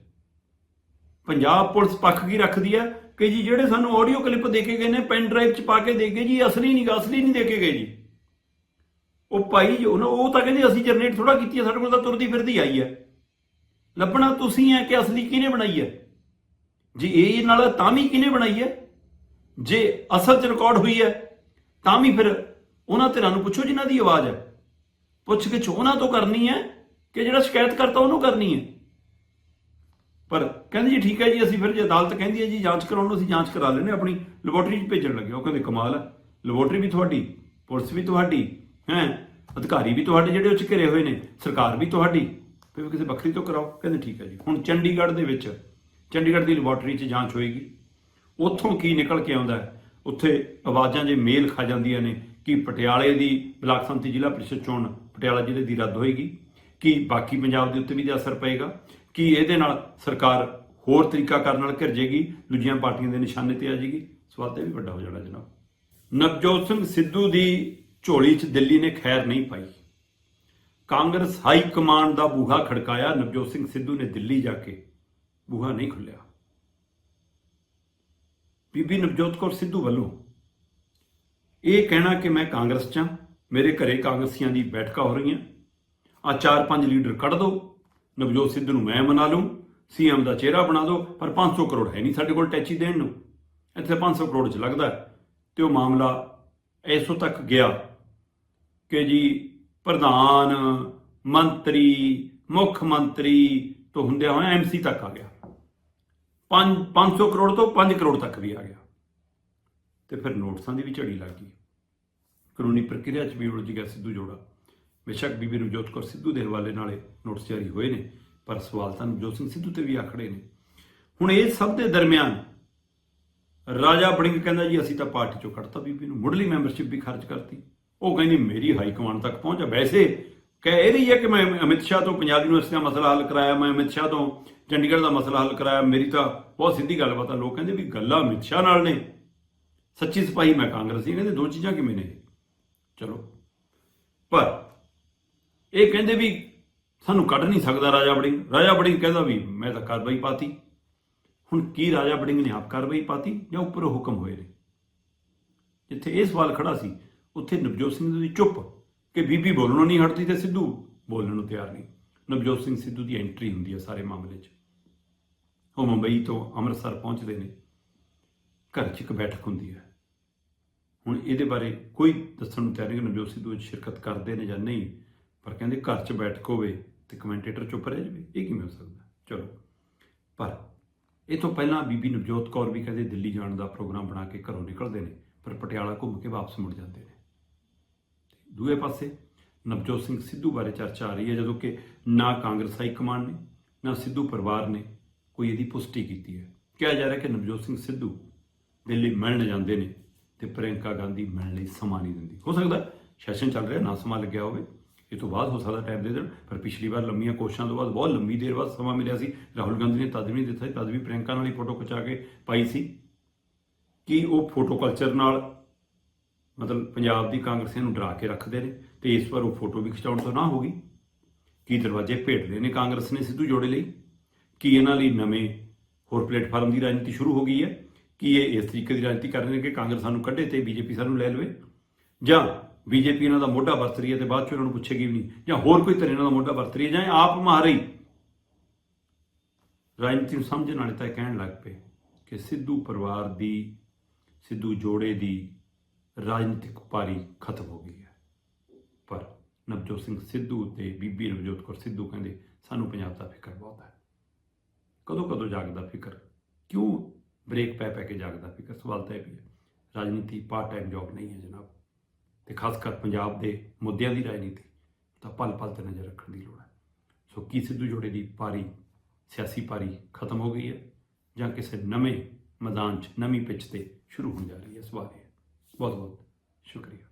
ਪੰਜਾਬ ਪੁਲਿਸ ਪੱਖ ਕੀ ਰੱਖਦੀ ਹੈ? ਕਿ ਜੀ ਜਿਹੜੇ ਸਾਨੂੰ ਆਡੀਓ ਕਲਿੱਪ ਦੇ ਕੇ ਗਏ ਨੇ ਪੈਨ ਡਰਾਈਵ 'ਚ ਪਾ ਕੇ ਦੇ ਗਏ ਜੀ, ਅਸਲੀ ਨਹੀਂ ਗਾ ਅਸਲੀ ਨਹੀਂ ਦੇ ਕੇ ਗਏ ਜੀ। ਉਹ ਭਾਈ ਜੋ ਨਾ, ਉਹ ਤਾਂ ਕਹਿੰਦੇ ਅਸੀਂ ਜਨਰੇਟ ਥੋੜਾ ਕੀਤੀ ਹੈ, ਸਾਡੇ ਕੋਲ ਤਾਂ ਤੁਰਦੀ ਫਿਰਦੀ ਆਈ ਹੈ। ਲੱਭਣਾ ਤੁਸੀਂ ਹੈ ਕਿ ਅਸਲੀ ਕਿਹਨੇ ਬਣਾਈ ਹੈ? ਜੇ ਇਹ ਨਾਲ ਤਾਂ ਵੀ ਕਿਹਨੇ ਬਣਾਈ ਹੈ? ਜੇ ਅਸਲ 'ਚ ਰਿਕਾਰਡ ਹੋਈ ਹੈ, ਤਾਂ ਵੀ ਫਿਰ ਉਹਨਾਂ ਧਿਰਾਂ ਨੂੰ ਪੁੱਛੋ ਜਿਨ੍ਹਾਂ ਦੀ ਆਵਾਜ਼ ਹੈ। ਪੁੱਛ ਕੇ ਉਹਨਾਂ ਤੋਂ ਕਰਨੀ ਹੈ ਕਿ ਜਿਹੜਾ ਸ਼ਿਕਾਇਤ ਕਰਤਾ ਉਹਨੂੰ ਕਰਨੀ ਹੈ। ਪਰ ਕਹਿੰਦੇ ਜੀ, ਠੀਕ ਹੈ ਜੀ, ਅਸੀਂ ਫਿਰ ਜੇ ਅਦਾਲਤ ਕਹਿੰਦੀ ਹੈ ਜੀ, ਜਾਂਚ ਕਰਾਉਣ ਨੂੰ ਅਸੀਂ ਜਾਂਚ ਕਰਾ ਲੈਨੇ ਆਪਣੀ ਲੈਬੋਰਟਰੀ 'ਚ ਭੇਜਣ ਲੱਗੇ ਉਹ ਕਹਿੰਦੇ, ਕਮਾਲ ਹੈ। ਲੈਬੋਰਟਰੀ ਵੀ ਤੁਹਾਡੀ, ਪੁਲਿਸ ਵੀ ਤੁਹਾਡੀ, ਹੈ? ਅਧਿਕਾਰੀ ਵੀ ਤੁਹਾਡੇ ਜਿਹੜੇ ਉਹ 'ਚ ਘਿਰੇ ਹੋਏ ਨੇ, ਸਰਕਾਰ ਵੀ ਤੁਹਾਡੀ। ਫਿਰ ਕਿਸੇ ਵੱਖਰੀ ਤੋਂ ਕਰਾਓ। ਕਹਿੰਦੇ, ਠੀਕ ਹੈ ਜੀ। ਹੁਣ ਚੰਡੀਗੜ੍ਹ ਦੇ ਵਿੱਚ, ਚੰਡੀਗੜ੍ਹ ਦੀ ਲੈਬੋਰਟਰੀ 'ਚ ਜਾਂਚ ਹੋਏਗੀ। ਉੱਥੋਂ ਕੀ ਨਿਕਲ ਕੇ ਆਉਂਦਾ ਹੈ? ਉੱਥੇ ਆਵਾਜ਼ਾਂ ਜੇ ਮੇਲ ਖਾ ਜਾਂਦੀਆਂ ਨੇ, ਕਿ ਪਟਿਆਲੇ ਦੀ ਬਲਾਕ ਸੰਮਤੀ ਜ਼ਿਲ੍ਹਾ ਪ੍ਰੀਸ਼ਦ ਚੋਣ ਪਟਿਆਲਾ ਜ਼ਿਲ੍ਹੇ ਦੀ ਰੱਦ ਹੋਏਗੀ? ਕਿ ਬਾਕੀ ਪੰਜਾਬ ਦੇ ਉੱਤੇ ਵੀ ਇਹਦਾ ਅਸਰ ਪਏਗਾ? ਕਿ ਇਹਦੇ ਨਾਲ ਸਰਕਾਰ ਹੋਰ ਤਰੀਕਾ ਕਰਨ ਨਾਲ ਘਿਰ ਜੇਗੀ ਦੂਜੀਆਂ ਪਾਰਟੀਆਂ ਦੇ ਨਿਸ਼ਾਨੇ ਤੇ ਆ ਜਾਏਗੀ ਸਵਾਲ ਤੇ ਵੀ ਵੱਡਾ ਹੋ ਜਾਣਾ ਜਨਾਬ। ਨਵਜੋਤ ਸਿੰਘ ਸਿੱਧੂ ਦੀ ਝੋਲੀ 'ਚ ਦਿੱਲੀ ਨੇ ਖੈਰ ਨਹੀਂ ਪਾਈ। ਕਾਂਗਰਸ ਹਾਈ ਕਮਾਂਡ ਦਾ ਬੂਹਾ ਖੜਕਾਇਆ, ਨਵਜੋਤ ਸਿੰਘ ਸਿੱਧੂ ਨੇ ਦਿੱਲੀ ਜਾ ਕੇ ਬੂਹਾ ਨਹੀਂ ਖੁੱਲਿਆ। ਬੀਬੀ ਨਵਜੋਤ ਕੌਰ ਸਿੱਧੂ ਵੱਲੋਂ ਇਹ ਕਹਿਣਾ ਕਿ ਮੈਂ ਕਾਂਗਰਸ 'ਚ ਹਾਂ, ਮੇਰੇ ਘਰੇ ਕਾਂਗਰਸੀਆਂ ਦੀ ਬੈਠਕਾਂ ਹੋ ਰਹੀਆਂ। ਆ ਚਾਰ ਪੰਜ ਲੀਡਰ ਕੱਢ ਦਿਓ ਨਵਜੋਤ ਸਿੱਧੂ ਨੂੰ ਮੈਂ ਮਨਾ ਲੂੰ। ਸੀਐਮ ਦਾ ਚਿਹਰਾ ਬਣਾ ਦਿਓ, ਪਰ 500 ਕਰੋੜ ਹੈ ਨਹੀਂ ਸਾਡੇ ਕੋਲ ਟੈਚੀ ਦੇਣ ਨੂੰ। ਇੱਥੇ 500 ਕਰੋੜ ਚ ਲੱਗਦਾ ਹੈ। ਤੇ ਉਹ ਮਾਮਲਾ ਇਸੋ ਤੱਕ ਗਿਆ ਕਿ ਜੀ ਪ੍ਰਧਾਨ ਮੰਤਰੀ, ਮੁੱਖ ਮੰਤਰੀ ਤੋਂ ਹੁੰਦਿਆਂ ਹੋਇਆ ਐਮਸੀ ਤੱਕ ਆ ਗਿਆ। 5 500 ਕਰੋੜ ਤੋਂ 5 ਕਰੋੜ ਤੱਕ ਵੀ ਆ ਗਿਆ। ਤੇ ਫਿਰ ਨੋਟਸਾਂ ਦੀ ਵੀ ਝੜੀ ਲੱਗ ਗਈ। ਕਾਨੂੰਨੀ ਪ੍ਰਕਿਰਿਆ 'ਚ ਵੀ ਉਲਝ ਗਿਆ ਸਿੱਧੂ ਜੋੜਾ, ਬੇਸ਼ੱਕ ਬੀਬੀ ਨਵਜੋਤ ਕੌਰ ਸਿੱਧੂ ਦੇ ਹਵਾਲੇ ਨਾਲੇ ਨੋਟਸ ਜਾਰੀ ਹੋਏ ਨੇ। ਪਰ ਸਵਾਲ ਤਾਂ ਨਵਜੋਤ ਸਿੰਘ ਸਿੱਧੂ ਤੇ ਵੀ ਆਖੜੇ ਨੇ। ਹੁਣ ਇਹ ਸਭ ਦੇ ਦਰਮਿਆਨ ਰਾਜਾ ਬੜਿੰਗ ਕਹਿੰਦਾ ਜੀ, ਅਸੀਂ ਤਾਂ ਪਾਰਟੀ ਚੋਂ ਕੱਢਤਾ ਬੀਬੀ ਨੂੰ, ਮੁੱਢਲੀ ਮੈਂਬਰਸ਼ਿਪ ਵੀ ਖਰਚ ਕਰਤੀ। ਉਹ ਕਹਿੰਦੀ, ਮੇਰੀ ਹਾਈ ਕਮਾਂਡ ਤੱਕ ਪਹੁੰਚਾ। ਵੈਸੇ ਕਹਿ ਇਹ ਰਹੀ ਹੈ ਕਿ ਮੈਂ ਅਮਿਤ ਸ਼ਾਹ ਤੋਂ ਪੰਜਾਬ ਯੂਨੀਵਰਸਿਟੀ ਦਾ ਮਸਲਾ ਹੱਲ ਕਰਾਇਆ, ਮੈਂ ਅਮਿਤ ਸ਼ਾਹ ਤੋਂ ਚੰਡੀਗੜ੍ਹ ਦਾ ਮਸਲਾ ਹੱਲ ਕਰਾਇਆ। ਮੇਰੀ ਤਾਂ ਬਹੁਤ ਸਿੱਧੀ ਗੱਲਬਾਤ ਆ। ਲੋਕ ਕਹਿੰਦੇ ਵੀ ਗੱਲਾਂ ਅਮਿਤ ਸ਼ਾਹ ਨਾਲ ਨੇ। ਸੱਚੀ ਸਿਪਾਹੀ ਮੈਂ ਕਾਂਗਰਸੀ ਕਹਿੰਦੇ ਦੋ ਚੀਜ਼ਾਂ ਕਿਵੇਂ ਨੇ? ਚਲੋ। ਪਰ ਇਹ ਕਹਿੰਦੇ ਵੀ ਸਾਨੂੰ ਕੱਢ ਨਹੀਂ ਸਕਦਾ ਰਾਜਾ ਬੜਿੰਗ ਰਾਜਾ ਬੜਿੰਗ ਕਹਿੰਦਾ ਵੀ ਮੈਂ ਤਾਂ ਕਾਰਵਾਈ ਪਾਤੀ। ਹੁਣ ਕੀ ਰਾਜਾ ਬੜਿੰਗ ਨੇ ਆਪ ਕਾਰਵਾਈ ਪਾਤੀ ਜਾਂ ਉੱਪਰੋਂ ਹੁਕਮ ਹੋਏ ਨੇ? ਜਿੱਥੇ ਇਹ ਸਵਾਲ ਖੜਾ ਸੀ, ਉੱਥੇ ਨਵਜੋਤ ਸਿੰਘ ਦੀ ਚੁੱਪ ਕਿ ਬੀਬੀ ਬੋਲਣੋਂ ਨਹੀਂ ਹਟਦੀ ਤੇ ਸਿੱਧੂ ਬੋਲਣ ਨੂੰ ਤਿਆਰ ਨਹੀਂ। ਨਵਜੋਤ ਸਿੰਘ ਸਿੱਧੂ ਦੀ ਐਂਟਰੀ ਹੁੰਦੀ ਹੈ ਸਾਰੇ ਮਾਮਲੇ 'ਚ। ਉਹ ਮੁੰਬਈ ਤੋਂ ਅੰਮ੍ਰਿਤਸਰ ਪਹੁੰਚਦੇ ਨੇ। ਘਰ 'ਚ ਇੱਕ ਬੈਠਕ ਹੁੰਦੀ ਹੈ ਹੁਣ ਇਹਦੇ ਬਾਰੇ ਕੋਈ ਦੱਸਣ ਨੂੰ ਤਿਆਰ ਨਹੀਂ ਕਿ ਨਵਜੋਤ ਸਿੱਧੂ ਵਿੱਚ ਸ਼ਿਰਕਤ ਕਰਦੇ ਨੇ ਜਾਂ ਨਹੀਂ, ਪਰ ਕਹਿੰਦੇ ਘਰ 'ਚ ਬੈਠਕ ਹੋਵੇ ਤੇ ਕਮੈਂਟੇਟਰ ਚੁੱਪ ਰਹਿ ਜਾਵੇ, ਇਹ ਕਿਵੇਂ ਹੋ ਸਕਦਾ? ਚਲੋ, ਪਰ ਇਹ ਤੋਂ ਪਹਿਲਾਂ ਬੀਬੀ ਨਵਜੋਤ ਕੌਰ ਵੀ ਕਹਿੰਦੇ ਦਿੱਲੀ ਜਾਣ ਦਾ ਪ੍ਰੋਗਰਾਮ ਬਣਾ ਕੇ ਘਰੋਂ ਨਿਕਲਦੇ ਨੇ, ਪਰ ਪਟਿਆਲਾ ਘੁੰਮ ਕੇ ਵਾਪਸ ਮੁੜ ਜਾਂਦੇ ਨੇ। ਦੂਏ ਪਾਸੇ ਨਵਜੋਤ ਸਿੰਘ ਸਿੱਧੂ ਬਾਰੇ ਚਰਚਾ ਆ ਰਹੀ ਹੈ, ਜਦੋਂ ਕਿ ਨਾ ਕਾਂਗਰਸ ਹਾਈ ਕਮਾਂਡ ਨੇ, ਨਾ ਸਿੱਧੂ ਪਰਿਵਾਰ ਨੇ ਕੋਈ ਇਹਦੀ ਪੁਸ਼ਟੀ ਕੀਤੀ ਹੈ। ਕਿਹਾ ਜਾ ਰਿਹਾ ਕਿ ਨਵਜੋਤ ਸਿੰਘ ਸਿੱਧੂ ਦਿੱਲੀ ਮਿਲਣ ਜਾਂਦੇ ਨੇ ਤੇ ਪ੍ਰਿਯੰਕਾ ਗਾਂਧੀ ਮਿਲਣ ਲਈ ਸਮਾਂ ਨਹੀਂ ਦਿੰਦੀ। ਹੋ ਸਕਦਾ ਸੈਸ਼ਨ ਚੱਲ ਰਿਹਾ, ਨਾ ਸਮਾਂ ਲੱਗਿਆ ਹੋਵੇ। ਇਹ ਤੋਂ ਬਾਅਦ ਹੋ ਸਕਦਾ ਟਾਈਮ ਦੇ ਦੇਣ ਪਰ ਪਿਛਲੀ ਵਾਰ ਲੰਮੀਆਂ ਕੋਸ਼ਿਸ਼ਾਂ ਤੋਂ ਬਾਅਦ ਬਹੁਤ ਲੰਮੀ ਦੇਰ ਬਾਅਦ ਸਮਾਂ ਮਿਲਿਆ ਸੀ। ਰਾਹੁਲ ਗਾਂਧੀ ਨੇ ਤਦ ਵੀ ਨਹੀਂ ਦਿੱਤਾ ਸੀ, ਤਦ ਵੀ ਪ੍ਰਿਯੰਕਾ ਨਾਲ ਹੀ ਫੋਟੋ ਖਿਚਾ ਕੇ ਪਾਈ ਸੀ। ਕਿ ਉਹ ਫੋਟੋ ਕਲਚਰ ਨਾਲ ਮਤਲਬ ਪੰਜਾਬ ਦੀ ਕਾਂਗਰਸੀਆਂ ਨੂੰ ਡਰਾ ਕੇ ਰੱਖਦੇ ਨੇ ਤੇ ਇਸ ਵਾਰ ਉਹ ਫੋਟੋ ਵੀ ਖਿਚਾਉਣ ਤੋਂ ਨਾ ਹੋਗੀ? ਕੀ ਦਰਵਾਜ਼ੇ ਭੇਟਦੇ ਨੇ ਕਾਂਗਰਸ ਨੇ ਸਿੱਧੂ ਜੋੜੇ ਲਈ? ਕੀ ਇਹਨਾਂ ਲਈ ਨਵੇਂ ਹੋਰ ਪਲੇਟਫਾਰਮ ਦੀ ਰਾਜਨੀਤੀ ਸ਼ੁਰੂ ਹੋ ਗਈ ਹੈ? ਕੀ ਇਹ ਇਸ ਤਰੀਕੇ ਦੀ ਰਾਜਨੀਤੀ ਕਰ ਰਹੇ ਨੇ ਕਿ ਕਾਂਗਰਸ ਸਾਨੂੰ ਕੱਢੇ ਤੇ ਬੀਜੇਪੀ ਸਾਨੂੰ ਲੈ ਲਵੇ? ਜਾਂ ਬੀਜੇਪੀ ਇਹਨਾਂ ਦਾ ਮੋਢਾ ਵਰਤ ਰਹੀ ਹੈ ਤੇ ਬਾਅਦ ਚ ਉਹਨਾਂ ਨੂੰ ਪੁੱਛੇਗੀ ਵੀ ਨਹੀਂ। ਜਾਂ ਹੋਰ ਕੋਈ ਤਰ੍ਹਾਂ ਇਹਨਾਂ ਦਾ ਮੋਢਾ ਵਰਤ ਰਹੀ ਹੈ ਜਾਂ ਆਪ ਮਾਰੀ ਰਾਜਨੀਤੀ ਨੂੰ ਸਮਝਣ ਵਾਲੇ ਤਾਂ ਇਹ ਕਹਿਣ ਲੱਗ ਪਏ ਕਿ ਸਿੱਧੂ ਪਰਿਵਾਰ ਦੀ, ਸਿੱਧੂ ਜੋੜੇ ਦੀ ਰਾਜਨੀਤਿਕ ਪਾਰੀ ਖਤਮ ਹੋ ਗਈ ਹੈ। ਪਰ ਨਵਜੋਤ ਸਿੰਘ ਸਿੱਧੂ ਤੇ ਬੀਬੀ ਨਵਜੋਤ ਕੌਰ ਸਿੱਧੂ ਕਹਿੰਦੇ, ਸਾਨੂੰ ਪੰਜਾਬ ਦਾ ਫਿਕਰ ਬਹੁਤ ਹੈ। ਕਦੋਂ ਕਦੋਂ ਜਾਗਦਾ ਫਿਕਰ। ਕਿਉਂ ਬ੍ਰੇਕ ਪੈ ਪੈ ਕੇ ਜਾਗਦਾ ਫਿਕਰ? ਸਵਾਲ ਤਾਂ ਇਹ ਵੀ ਹੈ। ਰਾਜਨੀਤੀ ਪਾਰਟ ਟਾਈਮ ਜੌਬ ਨਹੀਂ ਹੈ ਜਨਾਬ। ਤੇ ਖਾਸ ਕਰ ਪੰਜਾਬ ਦੇ ਮੁੱਦਿਆਂ ਦੀ ਰਾਜਨੀਤੀ, ਤਾਂ ਪਲ-ਪਲ ਤੇ ਨਜ਼ਰ ਰੱਖਣ ਦੀ ਲੋੜ ਹੈ। ਸੋ ਕੀ ਸਿੱਧੂ ਜੋੜੇ ਦੀ ਪਾਰੀ, ਸਿਆਸੀ ਪਾਰੀ ਖਤਮ ਹੋ ਗਈ ਹੈ ਜਾਂ ਕਿਸੇ ਨਵੇਂ ਮੈਦਾਨ 'ਚ, ਨਵੀਂ ਪਿੱਚ ਤੇ ਸ਼ੁਰੂ ਹੋਣ ਜਾ ਰਹੀ ਹੈ? ਸਵਾਲ ਹੈ। ਬਹੁਤ ਬਹੁਤ ਸ਼ੁਕਰੀਆ।